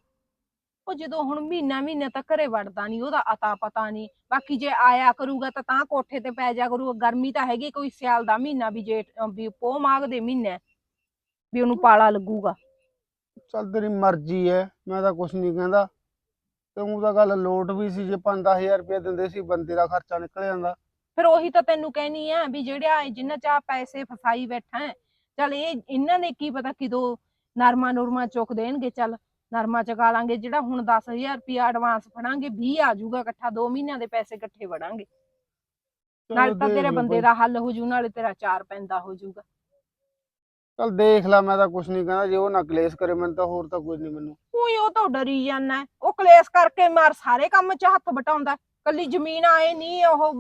ਉਹ ਜਦੋਂ ਹੁਣ ਮਹੀਨਾ ਮਹੀਨਾ ਤਾਂ ਘਰੇ ਵੜਦਾ ਨਹੀਂ ਉਹਦਾ ਅਤਾ ਪਤਾ ਨਹੀਂ। ਬਾਕੀ ਜੇ ਆਇਆ ਕਰੂਗਾ ਤਾਂ ਤਾਂ ਕੋਠੇ ਤੇ ਪੈ ਜਾ ਕਰੂਗਾ। ਗਰਮੀ ਤਾਂ ਹੈਗੀ ਕੋਈ ਸਿਆਲ ਦਾ ਮਹੀਨਾ ਵੀ ਜੇਠ ਅਹ ਵੀ ਪੋਹ ਮਾਘ ਦੇ ਮਹੀਨੇ ਵੀ ਉਹਨੂੰ ਪਾਲਾ ਲੱਗੂਗਾ। ਚੱਲ ਤੇਰੀ ਮਰਜ਼ੀ ਐ ਮੈਂ ਤਾਂ ਕੁਛ ਨਹੀਂ ਕਹਿੰਦਾ। ਤੇ ਉਹ ਤਾਂ ਗੱਲ ਲੋਟ ਵੀ ਸੀ ਜੇ 5-10000 ਰੁਪਏ ਦਿੰਦੇ ਸੀ ਬੰਦੇ ਦਾ ਖਰਚਾ ਨਿਕਲ ਜਾਂਦਾ। ਫਿਰ ਉਹੀ ਤਾਂ ਤੈਨੂੰ ਕਹਿਣੀ ਆ ਵੀ ਜਿਹੜਾ ਇਹ ਜਿੰਨਾ ਚਾਹ ਪੈਸੇ ਫਸਾਈ ਬੈਠਾ ਹੈ ਚੱਲ ਇਹ ਇਹਨਾਂ ਨੇ ਕੀ ਪਤਾ ਕਿਦੋਂ ਨਰਮਾ ਨੁਰਮਾ ਚੁੱਕ ਦੇਣਗੇ ਚੱਲ ਨਰਮਾ ਚਕਾ ਲਾਂਗੇ ਜਿਹੜਾ ਹੁਣ 10000 ਰੁਪਿਆ ਐਡਵਾਂਸ ਫੜਾਂਗੇ 20 ਆ ਜਾਊਗਾ ਇਕੱਠਾ 2 ਮਹੀਨਿਆਂ ਦੇ ਪੈਸੇ ਇਕੱਠੇ ਵੜਾਂਗੇ ਨਾਲੇ ਤਾਂ ਤੇਰੇ ਬੰਦੇ। ਦਾ ਹੱਲ ਹੋ ਜੂ ਨਾਲੇ ਤੇਰਾ ਚਾਰ ਪੈਂਦਾ ਹੋ ਜਾਊਗਾ ਚੱਲ ਦੇਖ ਲੈ ਮੈਂ ਤਾਂ ਕੁਛ ਨਹੀਂ ਕਹਿੰਦਾ ਜੇ ਉਹ ਨਾ ਕਲੇਸ਼ ਕਰੇ ਮੈਨੂੰ ਤਾਂ ਹੋਰ ਤਾਂ ਕੁਝ ਨਹੀਂ ਮੈਨੂੰ ਉਹੀ ਉਹ ਤਾਂ ਡਰੀ ਜਾਂਦਾ। ਉਹ ਕਲੇਸ਼ ਕਰਕੇ ਮਾਰ ਸਾਰੇ ਕੰਮ 'ਚ ਹੱਥ ਬਟਾਉਂਦਾ। ਕੱਲੀ ਜ਼ਮੀਨ ਆਏ ਨਹੀਂ ਉਹ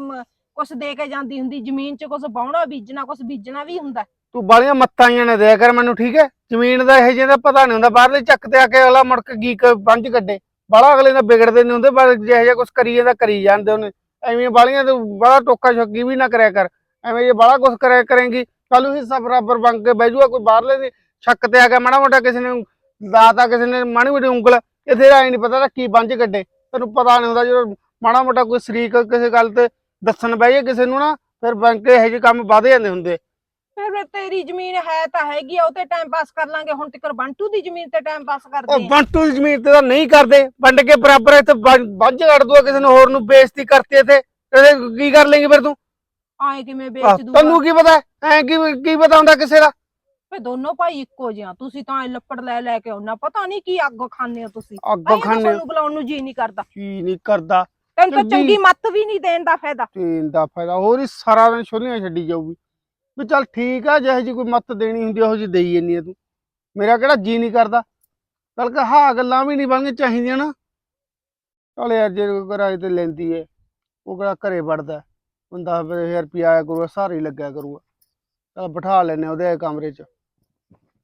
ਕੁਛ ਦੇ ਕੇ ਜਾਂਦੀ ਹੁੰਦੀ, ਜ਼ਮੀਨ 'ਚ ਕੁਛ ਬਾਉਣਾ ਬੀਜਣਾ, ਕੁਛ ਬੀਜਣਾ ਵੀ ਹੁੰਦਾ। ਤੂੰ ਬਾਲੀਆਂ ਮੱਤਾਂ ਆਈਆਂ ਦਿਆ ਕਰ ਮੈਨੂੰ, ਠੀਕ ਹੈ? ਜ਼ਮੀਨ ਦਾ ਇਹ ਜਿਹਾ ਦਾ ਪਤਾ ਨਹੀਂ ਹੁੰਦਾ, ਬਾਹਰਲੇ ਚੱਕ ਤੇ ਆ ਕੇ ਅਗਲਾ ਮੁੜ ਕੇ ਕੀ ਕ- ਕੱਢੇ। ਬਾਲਾ ਅਗਲੇ ਦਾ ਵਿਗੜਦੇ ਨਹੀਂ ਹੁੰਦੇ, ਪਰ ਜਿਹੋ ਜਿਹਾ ਕੁਛ ਕਰੀ ਜਾਂਦਾ ਕਰੀ ਜਾਂਦੇ ਉਹਨੇ। ਐਵੇਂ ਬਾਲੀਆਂ ਤੂੰ ਬੜਾ ਟੋਕਾ ਛੱਗੀ ਵੀ ਨਾ ਕਰਿਆ ਕਰ। ਐਵੇਂ ਜੇ ਬਾਲਾ ਕੁਛ ਕਰਿਆ ਕਰੇਂਗੀ ਕੱਲ ਨੂੰ ਹਿੱਸਾ ਬਰਾਬਰ ਬਣ ਕੇ ਬਹਿ ਜਾਊਗਾ ਕੋਈ ਬਾਹਰਲੇ ਦੀ ਛੱਕ ਤੇ ਆ ਕੇ ਮਾੜਾ ਮੋਟਾ ਕਿਸੇ ਨੇ ਲਾਤਾ ਕਿਸੇ ਨੇ ਮਾੜੀ ਮੋਟੀ ਉਂਗਲ, ਇਹ ਤੇਰਾ ਐ ਨਹੀਂ ਪਤਾ ਤਾਂ ਕੀ ਪੰਜ ਕੱਢੇ। ਤੈਨੂੰ ਪਤਾ ਨਹੀਂ ਹੁੰਦਾ ਜਦੋਂ ਮਾੜਾ ਮੋਟਾ ਕੋਈ ਸ਼ਰੀਕ ਕਿਸੇ ਗੱਲ ਤੇ ਦੱਸਣ ਬਹਿ ਜਾਏ ਕਿਸੇ ਨੂੰ ਨਾ ਫਿਰ ਬੈਂਕ ਇਹੋ ਜਿਹੇ ਕੰਮ ਵਧ ਜਾਂਦੇ ਹੁੰਦੇ। ਫਿਰ ਤੇਰੀ ਜ਼ਮੀਨ ਹੈ ਤਾਂ ਹੈਗੀ ਆ ਉਹ ਤੇ ਟਾਈਮ ਪਾਸ ਕਰ ਲਾਂਗੇ। ਹੁਣ ਤੱਕ ਬੰਟੂ ਦੀ ਜ਼ਮੀਨ ਤੇ ਟਾਈਮ ਪਾਸ ਕਰਦੇ ਉਹ ਆ। ਬੰਟੂ ਦੀ ਜ਼ਮੀਨ ਤੇ ਤਾਂ ਨਹੀਂ ਕਰਦੇ। ਵੰਡ ਕੇ ਬਰਾਬਰ ਇੱਥੇ ਵੱਜ ਕੱਢ ਦੂਆ ਕਿਸੇ ਨੂੰ ਹੋਰ ਨੂੰ ਬੇਇੱਜ਼ਤੀ ਕਰਤੀ ਇੱਥੇ। ਇਹਦੇ ਕੀ ਕਰ ਲੇਂਗੇ ਫਿਰ ਤੂੰ? ਆਏ ਕਿਵੇਂ ਆਹ, ਵੇਚ ਦੂਗਾ? ਤੈਨੂੰ ਕੀ ਪਤਾ? ਐ ਕੀ ਕੀ ਪਤਾ ਹੁੰਦਾ ਕਿਸੇ ਦਾ? ਫੇ ਦੋਨੋਂ ਭਾਈ ਇੱਕੋ ਜਿਹਾ ਤੁਸੀਂ ਤਾਂ ਐ ਲੱਪੜ ਲੈ ਲੈ ਕੇ ਆਉਣਾ। ਪਤਾ ਨਹੀਂ ਕੀ ਅੱਗ ਖਾਂਦੇ ਹੋ ਤੁਸੀਂ। ਅੱਗ ਆਈ ਖਾਣੇ ਤੁਹਾਨੂੰ ਬੁਲਾਉਣ ਨੂੰ ਜੀ ਨਹੀਂ ਕਰਦਾ। ਕੀ ਨਹੀਂ ਕਰਦਾ। ਤੈਨੂੰ ਤਾਂ ਚੰਗੀ- ਚੰਗੀ ਮੱਤ ਵੀ ਨਹੀਂ ਦੇਣ ਦਾ ਫਾਇਦਾ। ਤੇਨ ਦਾ ਫਾਇਦਾ ਹੋਰ ਹੀ ਸਾਰਾ ਦਿਨ ਛੋਲੀਆਂ ਛੱਡੀ ਜਾਊਗੀ। ਵੀ ਚੱਲ ਠੀਕ ਆ ਜਿਹੋ ਜੀ ਕੋਈ ਮੱਤ ਦੇਣੀ ਹੁੰਦੀ ਉਹੋ ਜੀ ਦੇਈ ਜੰਨੀ ਆ ਤੂੰ। ਮੇਰਾ ਕਿਹੜਾ ਜੀ ਨਹੀਂ ਕਰਦਾ। ਚੱਲ ਕਿ ਹਾਂ ਗੱਲਾਂ ਵੀ ਨਹੀਂ ਬਣਨੀਆਂ ਚਾਹੀਦੀਆਂ ਨਾ। ਚੱਲ ਯਾਰ ਜੇ ਕੋਈ ਕਿਰਾਏ ਤੇ ਲੈਂਦੀ ਏ। ਉਹ ਕਿਹੜਾ ਘਰੇ ਵੜਦਾ। ਬੰਦਾ ਫਿਰ 1000 ਰੁਪਿਆ ਆਇਆ ਕਰੂਗਾ ਸਾਰੇ ਹੀ ਲੱਗਿਆ ਕਰੂਗਾ। ਚੱਲ ਬਿਠਾ ਲੈਨੇ ਉਹਦੇ ਕਮਰੇ 'ਚ।